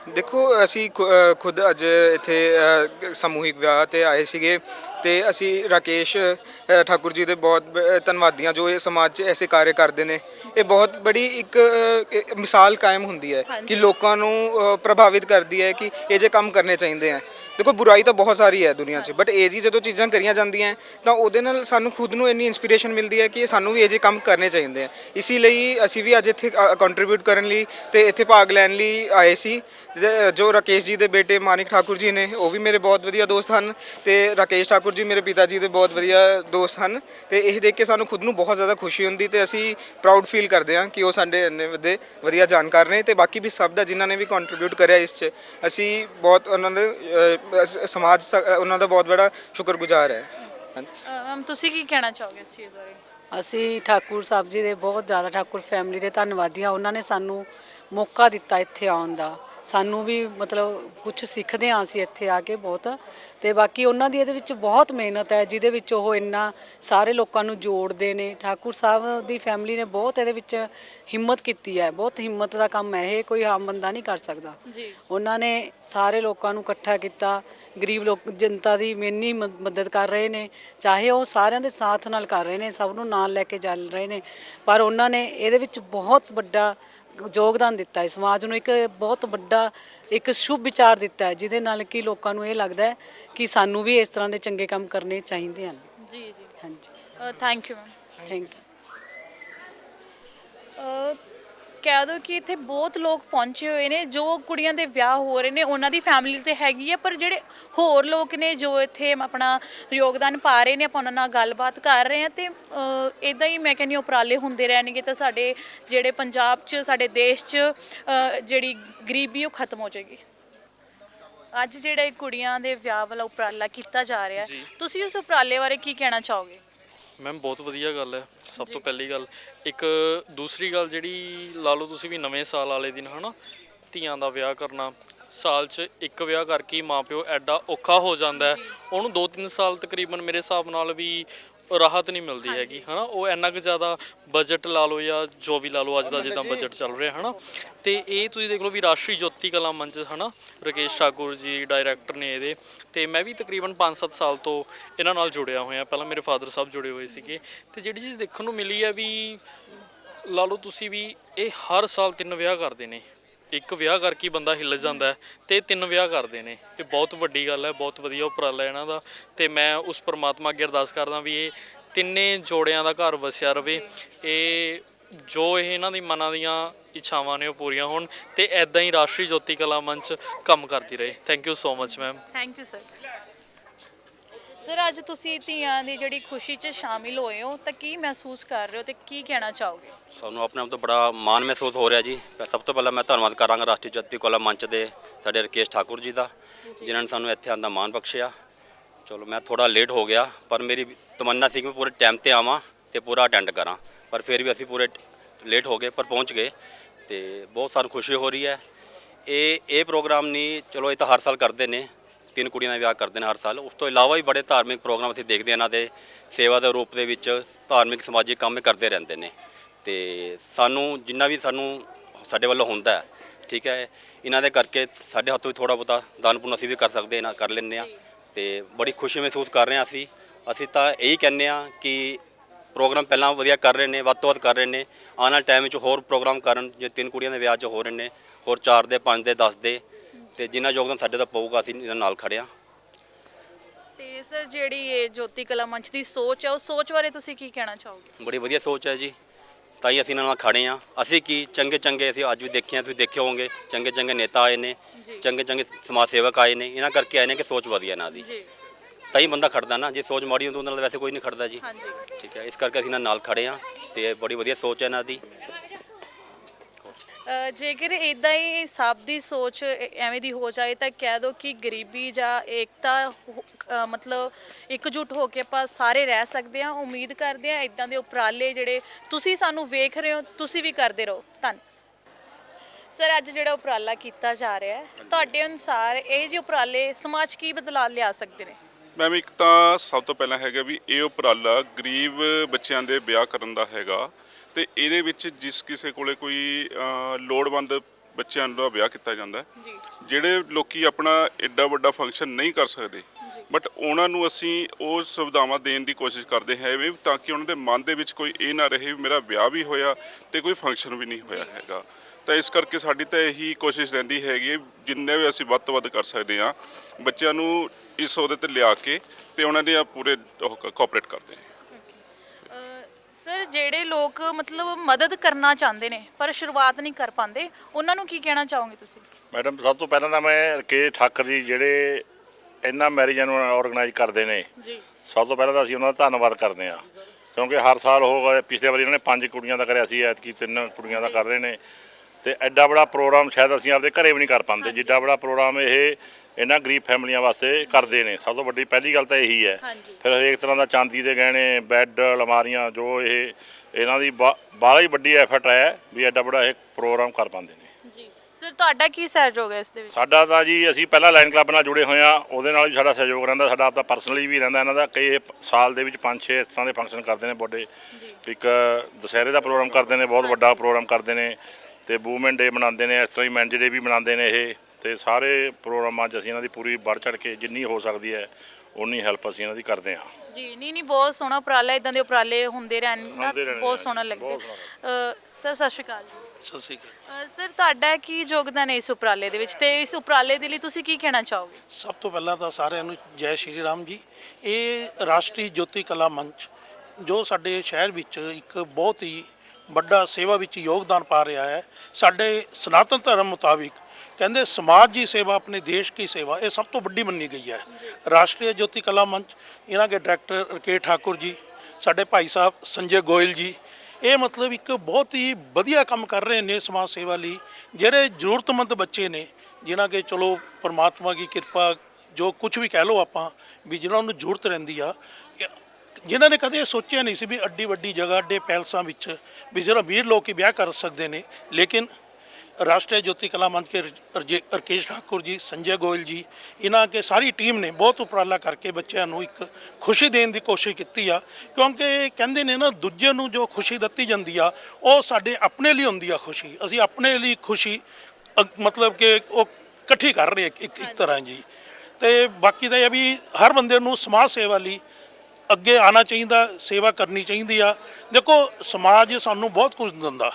ਦੇਖੋ ਅਸੀਂ ਖੁ- ਅ, ਖੁਦ ਅੱਜ ਇੱਥੇ ਅ, ਸਮੂਹਿਕ ਵਿਆਹ ਤੇ ਆਏ ਸੀਗੇ ਤੇ ਅਸੀਂ ਰਾਕੇਸ਼ ਅ, ਠਾਕੁਰ ਜੀ ਦੇ ਬਹੁਤ ਬ- ਧੰਨਵਾਦੀ ਹਾਂ ਜੋ ਇਹ ਸਮਾਜ 'ਚ ਐਸੇ ਕਾਰਜ ਕਰਦੇ ਨੇ। ਇਹ ਬਹੁਤ ਬੜੀ ਇੱਕ ਅ, ਮਿਸਾਲ ਕਾਇਮ ਹੁੰਦੀ ਹੈ ਕਿ ਲੋਕਾਂ ਨੂੰ ਅ, ਪ੍ਰਭਾਵਿਤ ਕਰਦੀ ਹੈ ਕਿ ਇਹ ਜੇ ਕੰਮ ਕਰਨੇ ਚਾਹੀਦੇ ਆ ਦੇਖੋ ਬੁਰਾਈ ਤਾਂ ਬਹੁਤ ਸਾਰੀ ਹੈ ਦੁਨੀਆ 'ਚ ਬਟ ਇਹ ਜੀ ਜਦੋਂ ਚੀਜ਼ਾਂ ਕਰੀਆਂ ਜਾਂਦੀਆਂ ਤਾਂ ਉਹਦੇ ਨਾਲ ਸਾਨੂੰ ਖੁਦ ਨੂੰ ਇੰਨੀ ਇਨਸਪੀਰੇਸ਼ਨ ਮਿਲਦੀ ਹੈ ਕਿ ਸਾਨੂੰ ਵੀ ਇਹ ਜੇ ਕੰਮ ਕਰਨੇ ਚਾਹੀਦੇ ਆ ਇਸੇ ਲਈ ਅਸੀਂ ਵੀ ਅੱਜ ਇੱਥੇ ਕੰਟਰੀਬਿਊਟ ਕਰਨ ਲਈ ਤੇ ਇੱਥੇ ਭਾਗ ਲੈਣ ਲਈ ਆਏ ਸੀ। ਜ- ਜੋ ਰਾਕੇਸ਼ ਜੀ ਦੇ ਬੇਟੇ ਮਾਨਿਕ ਠਾਕੁਰ ਜੀ ਨੇ ਉਹ ਵੀ ਮੇਰੇ ਬਹੁਤ ਵਧੀਆ ਦੋਸਤ ਹਨ ਤੇ ਰਾਕੇਸ਼ ਠਾਕੁਰ ਜੀ ਮੇਰੇ ਪਿਤਾ ਜੀ ਦੇ ਬਹੁਤ ਵਧੀਆ ਦੋਸਤ ਹਨ ਤੇ ਇਹ ਦੇਖ ਕੇ ਸਾਨੂੰ ਖੁਦ ਨੂੰ ਬਹੁਤ ਜ਼ਿਆਦਾ ਖੁਸ਼ੀ ਹੁੰਦੀ ਤੇ ਅਸੀਂ ਪ੍ਰਾਊਡ ਫੀਲ ਕਰਦੇ ਹਾਂ ਕਿ ਉਹ ਸਾਡੇ ਇੰਨੇ ਵੱਡੇ ਵਧੀਆ ਜਾਣਕਾਰ ਨੇ ਤੇ ਬਾਕੀ ਵੀ ਸਭ ਦਾ ਜਿਨ੍ਹਾਂ ਨੇ ਵੀ ਕੰਟਰੀਬਿਊਟ ਕਰਿਆ ਇਸ 'ਚ ਅਸੀਂ ਬਹੁਤ ਉਹਨਾਂ ਦੇ ਅ, ਸ- ਸਮਾਜ ਸ- ਉਹਨਾਂ ਦਾ ਬਹੁਤ ਬੜਾ ਸ਼ੁਕਰਗੁਜ਼ਾਰ ਹੈ। ਹਾਂਜੀ। ਮੈਮ ਤੁਸੀਂ ਕੀ ਕਹਿਣਾ ਚਾਹੋਗੇ ਇਸ ਚੀਜ਼ ਬਾਰੇ? ਅਸੀਂ ਠਾਕੁਰ ਸਾਹਿਬ ਜੀ ਦੇ ਬਹੁਤ ਜ਼ਿਆਦਾ ਠਾਕੁਰ ਫੈਮਿਲੀ ਦੇ ਧੰਨਵਾਦੀ ਹਾਂ। ਉਹਨਾਂ ਨੇ ਸਾਨੂੰ ਮੌਕਾ ਦਿੱਤਾ ਇੱਥੇ ਆਉਣ ਦਾ। ਸਾਨੂੰ ਵੀ ਮਤਲਬ ਕੁਝ ਸਿੱਖਦੇ ਹਾਂ ਅਸੀਂ ਇੱਥੇ ਆ ਕੇ ਬਹੁਤ। ਤੇ ਬਾਕੀ ਉਹਨਾਂ ਦੀ ਇਹਦੇ ਵਿੱਚ ਬਹੁਤ ਮਿਹਨਤ ਹੈ ਜਿਹਦੇ ਵਿੱਚ ਉਹ ਇੰਨਾ ਸਾਰੇ ਲੋਕਾਂ ਨੂੰ ਜੋੜਦੇ ਨੇ। ਠਾਕੁਰ ਸਾਹਿਬ ਦੀ ਫੈਮਿਲੀ ਨੇ ਬਹੁਤ ਇਹਦੇ ਵਿੱਚ ਹਿੰਮਤ ਕੀਤੀ ਹੈ। ਬਹੁਤ ਹਿੰਮਤ ਦਾ ਕੰਮ ਹੈ ਇਹ ਕੋਈ ਆਮ ਬੰਦਾ ਨਹੀਂ ਕਰ ਸਕਦਾ। ਜੀ। ਉਹਨਾਂ ਨੇ ਸਾਰੇ ਲੋਕਾਂ ਨੂੰ ਇਕੱਠਾ ਕੀਤਾ ਗਰੀਬ ਲੋਕ ਜਨਤਾ ਦੀ ਇੰਨੀ ਮ- ਮਦਦ ਕਰ ਰਹੇ ਨੇ। ਚਾਹੇ ਉਹ ਸਾਰਿਆਂ ਦੇ ਸਾਥ ਨਾਲ ਕਰ ਰਹੇ ਨੇ ਸਭ ਨੂੰ ਨਾਲ ਲੈ ਕੇ ਚੱਲ ਰਹੇ ਨੇ। ਪਰ ਉਹਨਾਂ ਨੇ ਇਹਦੇ ਵਿੱਚ ਬਹੁਤ ਵੱਡਾ ਯੋਗਦਾਨ ਦਿੱਤਾ ਹੈ। ਸਮਾਜ ਨੂੰ ਇੱਕ ਬਹੁਤ ਵੱਡਾ ਇੱਕ ਸ਼ੁਭ ਵਿਚਾਰ ਦਿੱਤਾ ਹੈ ਜਿਹਦੇ ਨਾਲ ਕਿ ਲੋਕਾਂ ਨੂੰ ਇਹ ਲੱਗਦਾ ਹੈ ਕਿ ਸਾਨੂੰ ਵੀ ਇਸ ਤਰ੍ਹਾਂ ਦੇ ਚੰਗੇ ਕੰਮ ਕਰਨੇ ਚਾਹੀਦੇ ਹਨ। ਜੀ ਜੀ। ਹਾਂਜੀ। Thank you ma'am thank you ਕਹਿ ਦੋ ਕਿ ਇੱਥੇ ਬਹੁਤ ਲੋਕ ਪਹੁੰਚੇ ਹੋਏ ਨੇ ਜੋ ਕੁੜੀਆਂ ਦੇ ਵਿਆਹ ਹੋ ਰਹੇ ਨੇ ਉਹਨਾਂ ਦੀ ਫੈਮਿਲੀ ਤੇ ਹੈਗੀ ਹੈ ਪਰ ਜਿਹੜੇ ਹੋਰ ਲੋਕ ਨੇ ਜੋ ਇੱਥੇ ਆਪਣਾ ਯੋਗਦਾਨ ਪਾ ਰਹੇ ਨੇ ਆਪਾਂ ਉਹਨਾਂ ਨਾਲ ਗੱਲਬਾਤ ਕਰ ਰਹੇ ਹਾਂ ਤੇ ਇਦਾਂ ਹੀ ਮੈਂ ਕਹਿੰਦੀ ਹਾਂ ਉਪਰਾਲੇ ਹੁੰਦੇ ਰਹਿਣਗੇ ਤਾਂ ਸਾਡੇ ਜਿਹੜੇ ਪੰਜਾਬ 'ਚ ਸਾਡੇ ਦੇਸ਼ 'ਚ ਜਿਹੜੀ ਗਰੀਬੀ ਉਹ ਖਤਮ ਹੋ ਜਾਏਗੀ। ਅੱਜ ਜਿਹੜਾ ਕੁੜੀਆਂ ਦੇ ਵਿਆਹ ਵਾਲਾ ਉਪਰਾਲਾ ਕੀਤਾ ਜਾ ਰਿਹਾ ਤੁਸੀਂ ਉਸ ਉਪਰਾਲੇ ਬਾਰੇ ਕੀ ਕਹਿਣਾ ਚਾਹੋਗੇ? ਮੈਮ ਬਹੁਤ ਵਧੀਆ ਗੱਲ ਹੈ ਸਭ ਤੋਂ ਪਹਿਲੀ ਗੱਲ। ਇੱਕ ਦੂਸਰੀ ਗੱਲ ਜਿਹੜੀ ਲਾ ਲਓ ਤੁਸੀਂ ਵੀ ਨਵੇਂ ਸਾਲ ਵਾਲੇ ਦਿਨ ਹਨਾ? ਧੀਆਂ ਦਾ ਵਿਆਹ ਕਰਨਾ ਸਾਲ 'ਚ ਇੱਕ ਵਿਆਹ ਕਰਕੇ ਮਾਪਿਓ ਐਡਾ ਔਖਾ ਹੋ ਜਾਂਦਾ ਹੈ। ਉਹਨੂੰ 2-3 ਸਾਲ ਤਕਰੀਬਨ ਮੇਰੇ ਹਿਸਾਬ ਨਾਲ ਵੀ ਰਾਹਤ ਨਹੀਂ ਮਿਲਦੀ ਹੈਗੀ ਹਨਾ? ਉਹ ਇੰਨਾ ਕੁ ਜ਼ਿਆਦਾ ਬਜਟ ਲਾ ਲਓ ਜਾਂ ਜੋ ਵੀ ਲਾ ਲਓ ਅੱਜ ਦਾ ਜਿੱਦਾਂ ਬਜਟ ਚੱਲ ਰਿਹਾ ਹਨਾ? ਤੇ ਇਹ ਤੁਸੀਂ ਦੇਖ ਲਓ ਵੀ ਰਾਸ਼ਟਰੀ ਜੋਤੀ ਕਲਾ ਮੰਚ ਹਨਾ? ਰਕੇਸ਼ ਠਾਕੁਰ ਜੀ ਡਾਇਰੈਕਟਰ ਨੇ ਇਹਦੇ। ਤੇ ਮੈਂ ਵੀ ਤਕਰੀਬਨ 5-7 ਸਾਲ ਤੋਂ ਇਹਨਾਂ ਨਾਲ ਜੁੜਿਆ ਹੋਇਆ ਪਹਿਲਾਂ ਮੇਰੇ ਫਾਦਰ ਸਾਹਿਬ ਜੁੜੇ ਹੋਏ ਸੀਗੇ। ਤੇ ਜਿਹੜੀ ਚੀਜ਼ ਦੇਖਣ ਨੂੰ ਮਿਲੀ ਹੈ ਵੀ ਲਾ ਲਓ ਤੁਸੀਂ ਵੀ ਇਹ ਹਰ ਸਾਲ ਤਿੰਨ ਵਿਆਹ ਕਰਦੇ ਨੇ। ਇੱਕ ਵਿਆਹ ਕਰਕੇ ਹੀ ਬੰਦਾ ਹਿੱਲ ਜਾਂਦਾ ਹੈ ਤੇ ਤਿੰਨ ਵਿਆਹ ਕਰਦੇ ਨੇ। ਇਹ ਬਹੁਤ ਵੱਡੀ ਗੱਲ ਹੈ, ਬਹੁਤ ਵਧੀਆ ਉਪਰਾਲਾ ਇਹਨਾਂ ਦਾ। ਤੇ ਮੈਂ ਉਸ ਪਰਮਾਤਮਾ ਅੱਗੇ ਅਰਦਾਸ ਕਰਦਾ ਵੀ ਇਹ ਤਿੰਨੇ ਜੋੜਿਆਂ ਦਾ ਘਰ ਵਸਿਆ ਰਵੇ। ਇਹ ਜੋ ਇਹ ਇਹਨਾਂ ਦੀ ਮਨਾਂ ਦੀਆਂ ਇੱਛਾਵਾਂ ਨੇ ਉਹ ਪੂਰੀਆਂ ਹੋਣ ਤੇ ਐਦਾਂ ਹੀ ਰਾਸ਼ਟਰੀ ਜੋਤੀ ਕਲਾ ਮੰਚ ਕੰਮ ਕਰਦੀ ਰਹੇ। Thank you so much ma'am thank you sir sir ਅੱਜ ਤੁਸੀਂ ਧੀਆਂ ਦੀ ਜਿਹੜੀ ਖੁਸ਼ੀ 'ਚ ਸ਼ਾਮਿਲ ਹੋਏ ਹੋ, ਤਾਂ ਕੀ ਮਹਿਸੂਸ ਕਰ ਰਹੇ ਹੋ ਤੇ ਕੀ ਕਹਿਣਾ ਚਾਹੋਗੇ? ਸਾਨੂੰ ਆਪਣੇ ਆਪ ਤੋਂ ਬੜਾ ਮਾਣ ਮਹਿਸੂਸ ਹੋ ਰਿਹਾ ਜੀ। ਮੈਂ ਸਭ ਤੋਂ ਪਹਿਲਾਂ ਮੈਂ ਧੰਨਵਾਦ ਕਰਾਂਗਾ ਰਾਸ਼ਟਰੀ ਜੱਤੀ ਕਲਾ ਮੰਚ ਦੇ ਸਾਡੇ ਰਕੇਸ਼ ਠਾਕੁਰ ਜੀ ਦਾ, ਜਿਨ੍ਹਾਂ ਨੇ ਸਾਨੂੰ ਇੱਥੇ ਆਉਣ ਦਾ ਮਾਣ ਬਖਸ਼ਿਆ। ਚਲੋ, ਮੈਂ ਥੋੜਾ ਲੇਟ ਹੋ ਗਿਆ, ਪਰ ਮੇਰੀ ਤਮੰਨਾ ਸੀ ਕਿ ਮੈਂ ਪੂਰੇ ਟਾਈਮ ਤੇ ਆਵਾਂ ਤੇ ਪੂਰਾ ਅਟੈਂਡ ਕਰਾਂ। ਪਰ ਫਿਰ ਵੀ ਅਸੀਂ ਪੂਰੇ ਲੇਟ ਹੋ ਗਏ, ਪਰ ਪਹੁੰਚ ਗਏ ਤੇ ਬਹੁਤ ਸਾਨੂੰ ਖੁਸ਼ੀ ਹੋ ਰਹੀ ਹੈ। ਇਹ ਇਹ ਪ੍ਰੋਗਰਾਮ ਨਹੀਂ ਚਲੋ, ਇਹ ਤਾਂ ਹਰ ਸਾਲ ਕਰਦੇ ਨੇ। ਤਿੰਨ ਕੁੜੀਆਂ ਦਾ ਵਿਆਹ ਕਰਦੇ ਨੇ ਹਰ ਸਾਲ। ਉਸ ਤੋਂ ਇਲਾਵਾ ਵੀ ਬੜੇ ਧਾਰਮਿਕ ਪ੍ਰੋਗਰਾਮ ਅਸੀਂ ਦੇਖਦੇ ਹਾਂ, ਇਹਨਾਂ ਦੇ ਸੇਵਾ ਦੇ ਰੂਪ ਦੇ ਵਿੱਚ ਧਾਰਮਿਕ ਸਮਾਜਿਕ ਕੰਮ ਕਰਦੇ ਰਹਿੰਦੇ ਨੇ। ਤੇ ਸਾਨੂੰ ਜਿੰਨਾ ਵੀ ਸਾਨੂੰ ਸਾਡੇ ਵੱਲੋਂ ਹੁੰਦਾ ਹੈ, ਠੀਕ ਹੈ, ਇਹਨਾਂ ਦੇ ਕਰਕੇ ਸਾਡੇ ਹੱਥੋਂ ਵੀ ਥੋੜਾ ਬਹੁਤਾ ਦਾਨ ਪੁੰਨ ਅਸੀਂ ਵੀ ਕਰ ਸਕਦੇ ਹਾਂ ਕਰ ਲੈਂਦੇ ਹਾਂ। ਤੇ ਬੜੀ ਖੁਸ਼ੀ ਮਹਿਸੂਸ ਕਰ ਰਹੇ ਹਾਂ ਅਸੀਂ। ਅਸੀਂ ਤਾਂ ਇਹੀ ਕਹਿੰਦੇ ਹਾਂ ਕਿ ਪ੍ਰੋਗਰਾਮ ਪਹਿਲਾਂ ਵਧੀਆ ਕਰ ਰਹੇ ਨੇ, ਵੱਧ ਤੋਂ ਵੱਧ ਕਰ ਰਹੇ ਨੇ। ਆਉਣ ਵਾਲੇ ਟਾਈਮ ਵਿੱਚ ਹੋਰ ਪ੍ਰੋਗਰਾਮ ਕਰਨ, ਜੇ ਤਿੰਨ ਕੁੜੀਆਂ ਦੇ ਵਿਆਹ 'ਚ ਹੋ ਰਹੇ ਨੇ, ਹੋਰ 4 ਦੇ 5 ਦੇ 10 ਦੇ ਤੇ ਜਿੰਨਾ ਯੋਗਦਾਨ ਸਾਡੇ ਦਾ ਪਊਗਾ ਅਸੀਂ ਇਹਨਾਂ ਨਾਲ ਖੜੇ ਹਾਂ। ਤੇ ਸਰ ਜਿਹੜੀ ਇਹ ਜੋਤੀ ਕਲਾ ਮੰਚ ਦੀ ਸੋਚ ਹੈ ਉਹ ਸੋਚ ਬਾਰੇ ਤੁਸੀਂ ਕੀ ਕਹਿਣਾ ਚਾਹੋਗੇ? ਬੜੀ ਵਧੀਆ ਸੋਚ ਹੈ ਜੀ। ਤਾਂ ਹੀ ਅਸੀਂ ਇਹਨਾਂ ਨਾਲ ਖੜੇ ਹਾਂ। ਅਸੀਂ ਕੀ ਚੰਗੇ ਚੰਗੇ ਅਸੀਂ ਅੱਜ ਵੀ ਦੇਖੇ ਹਾਂ ਤੁਸੀਂ ਦੇਖੇ ਹੋਵੋਗੇ ਚੰਗੇ ਚੰਗੇ ਨੇਤਾ ਆਏ ਨੇ ਚੰਗੇ ਚੰਗੇ ਸਮਾਜ ਸੇਵਕ ਆਏ ਨੇ ਇਹਨਾਂ ਕਰਕੇ ਆਏ ਨੇ ਕਿ ਸੋਚ ਵਧੀਆ ਇਹਨਾਂ ਦੀ ਜੀ। ਤਾਂ ਹੀ ਬੰਦਾ ਖੜਦਾ ਨਾ ਜੇ ਸੋਚ ਮਾੜੀ ਹੁੰਦੀ ਉਹਦੇ ਨਾਲ ਵੈਸੇ ਕੋਈ ਨਹੀਂ ਖੜਦਾ ਜੀ। ਹਾਂਜੀ। ਠੀਕ ਹੈ ਇਸ ਕਰਕੇ ਅਸੀਂ ਇਹਨਾਂ ਨਾਲ ਖੜੇ ਹਾਂ ਤੇ ਬੜੀ ਵਧੀਆ ਸੋਚ ਹੈ ਇਹਨਾਂ ਦੀ। ਜੇਕਰ ਇਦਾਂ ਹੀ ਸਭ ਦੀ ਸੋਚ ਐਵੇਂ ਦੀ ਹੋ ਜਾਏ ਤਾਂ ਕਹਿ ਦੋ ਕਿ ਗਰੀਬੀ ਜਾਂ ਏਕਤਾ ਹੋ- ਅ, ਮਤਲਬ ਇਕਜੁੱਟ ਹੋ ਕੇ ਆਪਾਂ ਸਾਰੇ ਰਹਿ ਸਕਦੇ ਹਾਂ। ਉਮੀਦ ਕਰਦੇ ਹਾਂ ਇਦਾਂ ਦੇ ਉਪਰਾਲੇ ਜਿਹੜੇ ਤੁਸੀਂ ਸਾਨੂੰ ਵੇਖ ਰਹੇ ਹੋ ਤੁਸੀਂ ਵੀ ਕਰਦੇ ਰਹੋ। ਧੰਨ। ਸਰ ਅੱਜ ਜਿਹੜਾ ਉਪਰਾਲਾ ਕੀਤਾ ਜਾ ਰਿਹਾ ਹੈ ਤੁਹਾਡੇ ਅਨੁਸਾਰ ਇਹ ਜਿਹੇ ਉਪਰਾਲੇ ਸਮਾਜ 'ਚ ਕੀ ਬਦਲਾਅ ਲਿਆ ਸਕਦੇ ਨੇ? ਮੈਮ ਇੱਕ ਤਾਂ ਸਭ ਤੋਂ ਪਹਿਲਾਂ ਹੈਗਾ ਵੀ ਇਹ ਉਪਰਾਲਾ ਗਰੀਬ ਬੱਚਿਆਂ ਦੇ ਵਿਆਹ ਕਰਨ ਦਾ ਹੈਗਾ। ਤੇ ਇਹਦੇ ਵਿੱਚ ਜਿਸ ਕਿਸੇ ਕੋਲੇ ਕੋਈ ਲੋੜਵੰਦ ਬੱਚਿਆਂ ਦਾ ਵਿਆਹ ਕੀਤਾ ਜਾਂਦਾ ਹੈ ਜਿਹੜੇ ਲੋਕੀ ਆਪਣਾ ਐਡਾ ਵੱਡਾ ਫੰਕਸ਼ਨ ਨਹੀਂ ਕਰ ਸਕਦੇ ਬਟ ਉਹਨਾਂ ਨੂੰ ਅਸੀਂ ਉਹ ਸੁਵਿਧਾਵਾਂ ਦੇਣ ਦੀ ਕੋਸ਼ਿਸ਼ ਕਰਦੇ ਹੈ ਵੀ ਤਾਂ ਕਿ ਉਹਨਾਂ ਦੇ ਮਨ ਦੇ ਵਿੱਚ ਕੋਈ ਇਹ ਨਾ ਰਹੇ ਵੀ ਮੇਰਾ ਵਿਆਹ ਵੀ ਹੋਇਆ ਤੇ ਕੋਈ ਫੰਕਸ਼ਨ ਵੀ ਨਹੀਂ ਹੋਇਆ ਹੈਗਾ। ਤਾਂ ਇਸ ਕਰਕੇ ਸਾਡੀ ਤਾਂ ਇਹੀ ਕੋਸ਼ਿਸ਼ ਰਹਿੰਦੀ ਹੈਗੀ ਹੈ, ਜਿੰਨੇ ਵੀ ਅਸੀਂ ਵੱਧ ਤੋਂ ਵੱਧ ਕਰ ਸਕਦੇ ਹਾਂ ਬੱਚਿਆਂ ਨੂੰ ਇਸ ਉਹਦੇ ਤੇ ਲਿਆ ਕੇ ਤੇ ਉਹਨਾਂ ਦੇ ਪੂਰੇ ਕੋਆਪਰੇਟ ਕਰਦੇ ਹਾਂ। ਸਰ ਜਿਹੜੇ ਲੋਕ ਮਤਲਬ ਮਦਦ ਕਰਨਾ ਚਾਹੁੰਦੇ ਨੇ ਪਰ ਸ਼ੁਰੂਆਤ ਨਹੀਂ ਕਰ ਪਾਉਂਦੇ ਉਹਨਾਂ ਨੂੰ ਕੀ ਕਹਿਣਾ ਚਾਹੋਗੇ ਤੁਸੀਂ? ਮੈਡਮ ਸਭ ਤੋਂ ਪਹਿਲਾਂ ਤਾਂ ਮੈਂ ਰਕੇਸ਼ ਠਾਕਰ ਜੀ ਜਿਹੜੇ ਇਹਨਾਂ ਮੈਰਿਜਾਂ ਨੂੰ ਆਰਗੇਨਾਈਜ਼ ਕਰਦੇ ਨੇ ਜੀ। ਸਭ ਤੋਂ ਪਹਿਲਾਂ ਤਾਂ ਅਸੀਂ ਉਹਨਾਂ ਦਾ ਧੰਨਵਾਦ ਕਰਦੇ ਹਾਂ ਕਿਉਂਕਿ ਹਰ ਸਾਲ ਹੋ ਗਏ ਪਿਛਲੇ ਵਾਰੀ ਇਹਨਾਂ ਨੇ ਪੰਜ ਕੁੜੀਆਂ ਦਾ ਕਰਿਆ ਸੀ ਐਤਕੀ ਤਿੰਨ ਕੁੜੀਆਂ ਦਾ ਕਰ ਰਹੇ ਨੇ ਤੇ ਐਡਾ ਬੜਾ ਪ੍ਰੋਗਰਾਮ ਸ਼ਾਇਦ ਅਸੀਂ ਆਪਦੇ ਘਰੇ ਵੀ ਨਹੀਂ ਕਰ ਪਾਉਂਦੇ ਜਿੱਡਾ ਬੜਾ ਪ੍ਰੋਗਰਾਮ ਇਹ ਇਹਨਾਂ ਗਰੀਬ ਫੈਮਲੀਆਂ ਵਾਸਤੇ ਕਰਦੇ ਨੇ। ਸਭ ਤੋਂ ਵੱਡੀ ਪਹਿਲੀ ਗੱਲ ਤਾਂ ਇਹੀ ਹੈ। ਫਿਰ ਹਰੇਕ ਤਰ੍ਹਾਂ ਦਾ ਚਾਂਦੀ ਦੇ ਗਹਿਣੇ ਬੈੱਡ ਅਲਮਾਰੀਆਂ ਜੋ ਇਹ ਇਹਨਾਂ ਦੀ ਬਾਹਲਾ ਹੀ ਵੱਡੀ ਐਫਰਟ ਹੈ ਵੀ ਐਡਾ ਬੜਾ ਇਹ ਪ੍ਰੋਗਰਾਮ ਕਰ ਪਾਉਂਦੇ ਨੇ। ਸਰ ਤੁਹਾਡਾ ਕੀ ਸਹਿਯੋਗ ਹੈ ਇਸ ਦੇ ਵਿੱਚ? ਸਾਡਾ ਤਾਂ ਜੀ ਅਸੀਂ ਪਹਿਲਾਂ ਲਾਈਨ ਕਲੱਬ ਨਾਲ ਜੁੜੇ ਹੋਏ ਆ ਉਹਦੇ ਨਾਲ ਵੀ ਸਾਡਾ ਸਹਿਯੋਗ ਰਹਿੰਦਾ। ਸਾਡਾ ਆਪਦਾ ਪਰਸਨਲੀ ਵੀ ਰਹਿੰਦਾ ਇਹਨਾਂ ਦਾ। ਕਈ ਸਾਲ ਦੇ ਵਿੱਚ 5-6 ਇਸ ਤਰ੍ਹਾਂ ਦੇ ਫੰਕਸ਼ਨ ਕਰਦੇ ਨੇ ਵੱਡੇ ਇੱਕ ਦੁਸਹਿਰੇ ਦਾ ਪ੍ਰੋਗਰਾਮ ਕਰਦੇ ਨੇ ਬਹੁਤ ਵੱਡਾ ਪ੍ਰੋਗਰਾਮ ਕਰਦੇ ਨੇ। ਤੇ ਵੂਮਨ ਡੇ ਮਨਾਉਂਦੇ ਨੇ। ਇਸ ਤਰ੍ਹਾਂ ਹੀ ਮੈਨਜ ਡੇ ਵੀ ਮਨਾਉਂਦੇ ਨੇ ਇਹ। ਤੇ ਸਾਰੇ ਪ੍ਰੋਗਰਾਮਾਂ 'ਚ ਅਸੀਂ ਇਹਨਾਂ ਦੀ ਪੂਰੀ ਵੱਧ ਚੜ ਕੇ ਜਿੰਨੀ ਹੋ ਸਕਦੀ ਹੈ ਉਨੀ ਹੈਲਪ ਅਸੀਂ ਇਹਨਾਂ ਦੀ ਕਰਦੇ ਹਾਂ। ਜੀ ਨਹੀਂ ਨਹੀਂ ਬਹੁਤ ਸੋਹਣਾ ਉਪਰਾਲਾ ਇਦਾਂ ਦੇ ਉਪਰਾਲੇ ਹੁੰਦੇ ਰਹਿਣ ਨਾ ਹੁੰਦੇ ਰਹਿਣੇ ਬਹੁਤ ਸੋਹਣਾ ਲੱਗਦਾ। ਬਹੁਤ ਅ, ਸਰ ਸਤਿ ਸ਼੍ਰੀ ਅਕਾਲ ਜੀ। ਸਤਿ ਸ਼੍ਰੀ ਅਕਾਲ। ਅ, ਸਰ ਤੁਹਾਡਾ ਕੀ ਯੋਗਦਾਨ ਹੈ ਇਸ ਉਪਰਾਲੇ ਦੇ ਵਿੱਚ? ਤੇ ਇਸ ਉਪਰਾਲੇ ਦੇ ਲਈ ਤੁਸੀਂ ਕੀ ਕਹਿਣਾ ਚਾਹੋਗੇ? ਸਭ ਤੋਂ ਪਹਿਲਾਂ ਤਾਂ ਸਾਰਿਆਂ ਨੂੰ ਜੈ ਸ਼੍ਰੀ ਰਾਮ ਜੀ। ਇਹ ਰਾਸ਼ਟਰੀ ਜੋਤੀ ਕਲਾ ਮੰਚ ਜੋ ਸਾਡੇ ਸ਼ਹਿਰ ਵਿੱਚ ਇੱਕ ਬਹੁਤ ਹੀ ਵੱਡਾ ਸੇਵਾ ਵਿੱਚ ਯੋਗਦਾਨ ਪਾ ਰਿਹਾ ਹੈ ਸਾਡੇ ਸਨਾਤਨ ਧਰਮ ਮੁਤਾਬਿਕ ਕਹਿੰਦੇ ਸਮਾਜ ਦੀ ਸੇਵਾ, ਆਪਣੇ ਦੇਸ਼ ਕੀ ਸੇਵਾ, ਇਹ ਸਭ ਤੋਂ ਵੱਡੀ ਮੰਨੀ ਗਈ ਹੈ। ਰਾਸ਼ਟਰੀ ਜੋਤੀ ਕਲਾ ਮੰਚ, ਇਹਨਾਂ ਦੇ ਡਾਇਰੈਕਟਰ ਰਕੇ ਠਾਕੁਰ ਜੀ, ਸਾਡੇ ਭਾਈ ਸਾਹਿਬ ਸੰਜੇ ਗੋਇਲ ਜੀ, ਇਹ ਮਤਲਬ ਇੱਕ ਬਹੁਤ ਹੀ ਵਧੀਆ ਕੰਮ ਕਰ ਰਹੇ ਨੇ ਸਮਾਜ ਸੇਵਾ ਲਈ, ਜਿਹੜੇ ਜ਼ਰੂਰਤਮੰਦ ਬੱਚੇ ਨੇ, ਜਿਨ੍ਹਾਂ ਕੇ ਚਲੋ ਪਰਮਾਤਮਾ ਦੀ ਕਿਰਪਾ, ਜੋ ਕੁਝ ਵੀ ਕਹਿ ਲਓ ਆਪਾਂ, ਵੀ ਜਿਨ੍ਹਾਂ ਨੂੰ ਜ਼ਰੂਰਤ ਰਹਿੰਦੀ ਆ ਇਹ- ਜਿਨ੍ਹਾਂ ਨੇ ਕਦੇ ਸੋਚਿਆ ਨਹੀਂ ਸੀ ਵੀ ਅੱਡੀ ਵੱਡੀ ਜਗ੍ਹਾ, ਅੱਡੇ ਪੈਲਸਾਂ ਵਿੱਚ, ਵੀ ਜਿਹੜਾ ਅਮੀਰ ਲੋਕ ਹੀ ਵਿਆਹ ਕਰ ਸਕਦੇ ਨੇ, ਲੇਕਿਨ राष्ट्रीय ज्योति कला मंच के ਰਕੇਸ਼ ਠਾਕੁਰ ਜੀ ਸੰਜੇ ਗੋਇਲ ਜੀ ਇਹਨਾਂ ਕੇ ਸਾਰੀ ਟੀਮ ਨੇ ਬਹੁਤ ਉਪਰਾਲਾ ਕਰਕੇ ਬੱਚਿਆਂ ਨੂੰ ਇੱਕ ਖੁਸ਼ੀ ਦੇਣ ਦੀ ਕੋਸ਼ਿਸ਼ ਕੀਤੀ ਆ ਕਿਉਂਕਿ ਕਹਿੰਦੇ ਨੇ ਨਾ ਦੂਜੇ ਨੂੰ ਜੋ ਖੁਸ਼ੀ ਦਿੱਤੀ ਜਾਂਦੀ ਆ ਉਹ ਸਾਡੇ ਆਪਣੇ ਲਈ ਹੁੰਦੀ ਆ ਖੁਸ਼ੀ। ਅਸੀਂ ਆਪਣੇ ਲਈ ਖੁਸ਼ੀ ਮਤਲਬ ਕਿ ਉਹ ਇਕੱਠੀ ਕਰ ਰਹੇ ਇੱਕ ਇੱਕ ਤਰ੍ਹਾਂ ਜੀ। ਤੇ ਬਾਕੀ ਤਾਂ ਇਹ ਵੀ ਹਰ ਬੰਦੇ ਨੂੰ ਸਮਾਜ ਸੇਵਾ ਲਈ ਅੱਗੇ ਆਣਾ ਚਾਹੀਦਾ ਸੇਵਾ ਕਰਨੀ ਚਾਹੀਦੀ ਆ। ਦੇਖੋ ਸਮਾਜ ਸਾਨੂੰ ਬਹੁਤ ਕੁਝ ਦਿੰਦਾ।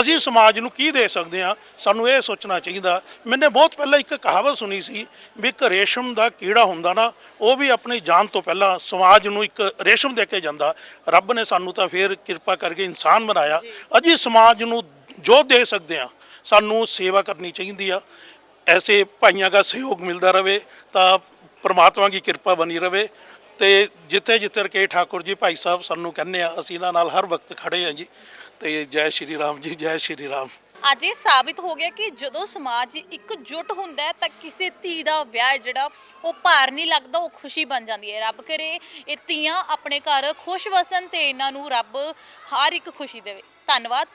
ਅਸੀਂ ਸਮਾਜ ਨੂੰ ਕੀ ਦੇ ਸਕਦੇ ਆ ਸਾਨੂੰ ਇਹ ਸੋਚਣਾ ਚਾਹੀਦਾ। ਮੈਨੇ ਬਹੁਤ ਪਹਿਲਾਂ ਇੱਕ ਕਹਾਵਤ ਸੁਣੀ ਸੀ ਵੀ ਇੱਕ ਰੇਸ਼ਮ ਦਾ ਕੀੜਾ ਹੁੰਦਾ ਨਾ ਉਹ ਵੀ ਆਪਣੀ ਜਾਨ ਤੋਂ ਪਹਿਲਾਂ ਸਮਾਜ ਨੂੰ ਇੱਕ ਰੇਸ਼ਮ ਦੇ ਕੇ ਜਾਂਦਾ। ਰੱਬ ਨੇ ਸਾਨੂੰ ਤਾਂ ਫੇਰ ਕਿਰਪਾ ਕਰਕੇ ਇਨਸਾਨ ਬਣਾਇਆ। ਅਸੀਂ ਸਮਾਜ ਨੂੰ ਜੋ ਦੇ ਸਕਦੇ ਆ ਸਾਨੂੰ ਸੇਵਾ ਕਰਨੀ ਚਾਹੀਦੀ ਆ। ਐਸੇ ਭਾਈਆਂ ਦਾ ਸਹਿਯੋਗ ਮਿਲਦਾ ਰਵੇ ਤਾਂ ਪ੍ਰਮਾਤਮਾ ਦੀ ਕਿਰਪਾ ਬਣੀ ਰਵੇ। ਤੇ ਜਿੱਥੇ ਜਿੱਥੇ ਰਕੇ ਠਾਕੁਰ ਜੀ ਭਾਈ ਸਾਹਿਬ ਸਾਨੂੰ ਕਹਿੰਦੇ ਆ ਅਸੀਂ ਇਹਨਾਂ ਨਾਲ ਹਰ ਵਕਤ ਖੜੇ ਆ ਜੀ। ਤੇ ਜੈ ਸ਼੍ਰੀ ਰਾਮ ਜੀ, ਜੈ ਸ਼੍ਰੀ ਰਾਮ। ਅੱਜ ਇਹ ਸਾਬਿਤ ਹੋ ਗਿਆ ਕਿ ਜਦੋਂ ਸਮਾਜ ਇੱਕ ਜੁੱਟ ਹੁੰਦਾ ਹੈ ਤਾਂ ਕਿਸੇ ਧੀ ਦਾ ਵਿਆਹ ਹੈ ਜਿਹੜਾ, ਉਹ ਭਾਰ ਨਹੀਂ ਲੱਗਦਾ, ਉਹ ਖੁਸ਼ੀ ਬਣ ਜਾਂਦੀ ਹੈ। ਰੱਬ ਕਰੇ ਇਹ ਧੀਆਂ ਆਪਣੇ ਘਰ ਖੁਸ਼ ਵਸਣ ਤੇ ਇਹਨਾਂ ਨੂੰ ਰੱਬ ਹਰ ਇੱਕ ਖੁਸ਼ੀ ਦੇਵੇ। ਧੰਨਵਾਦ।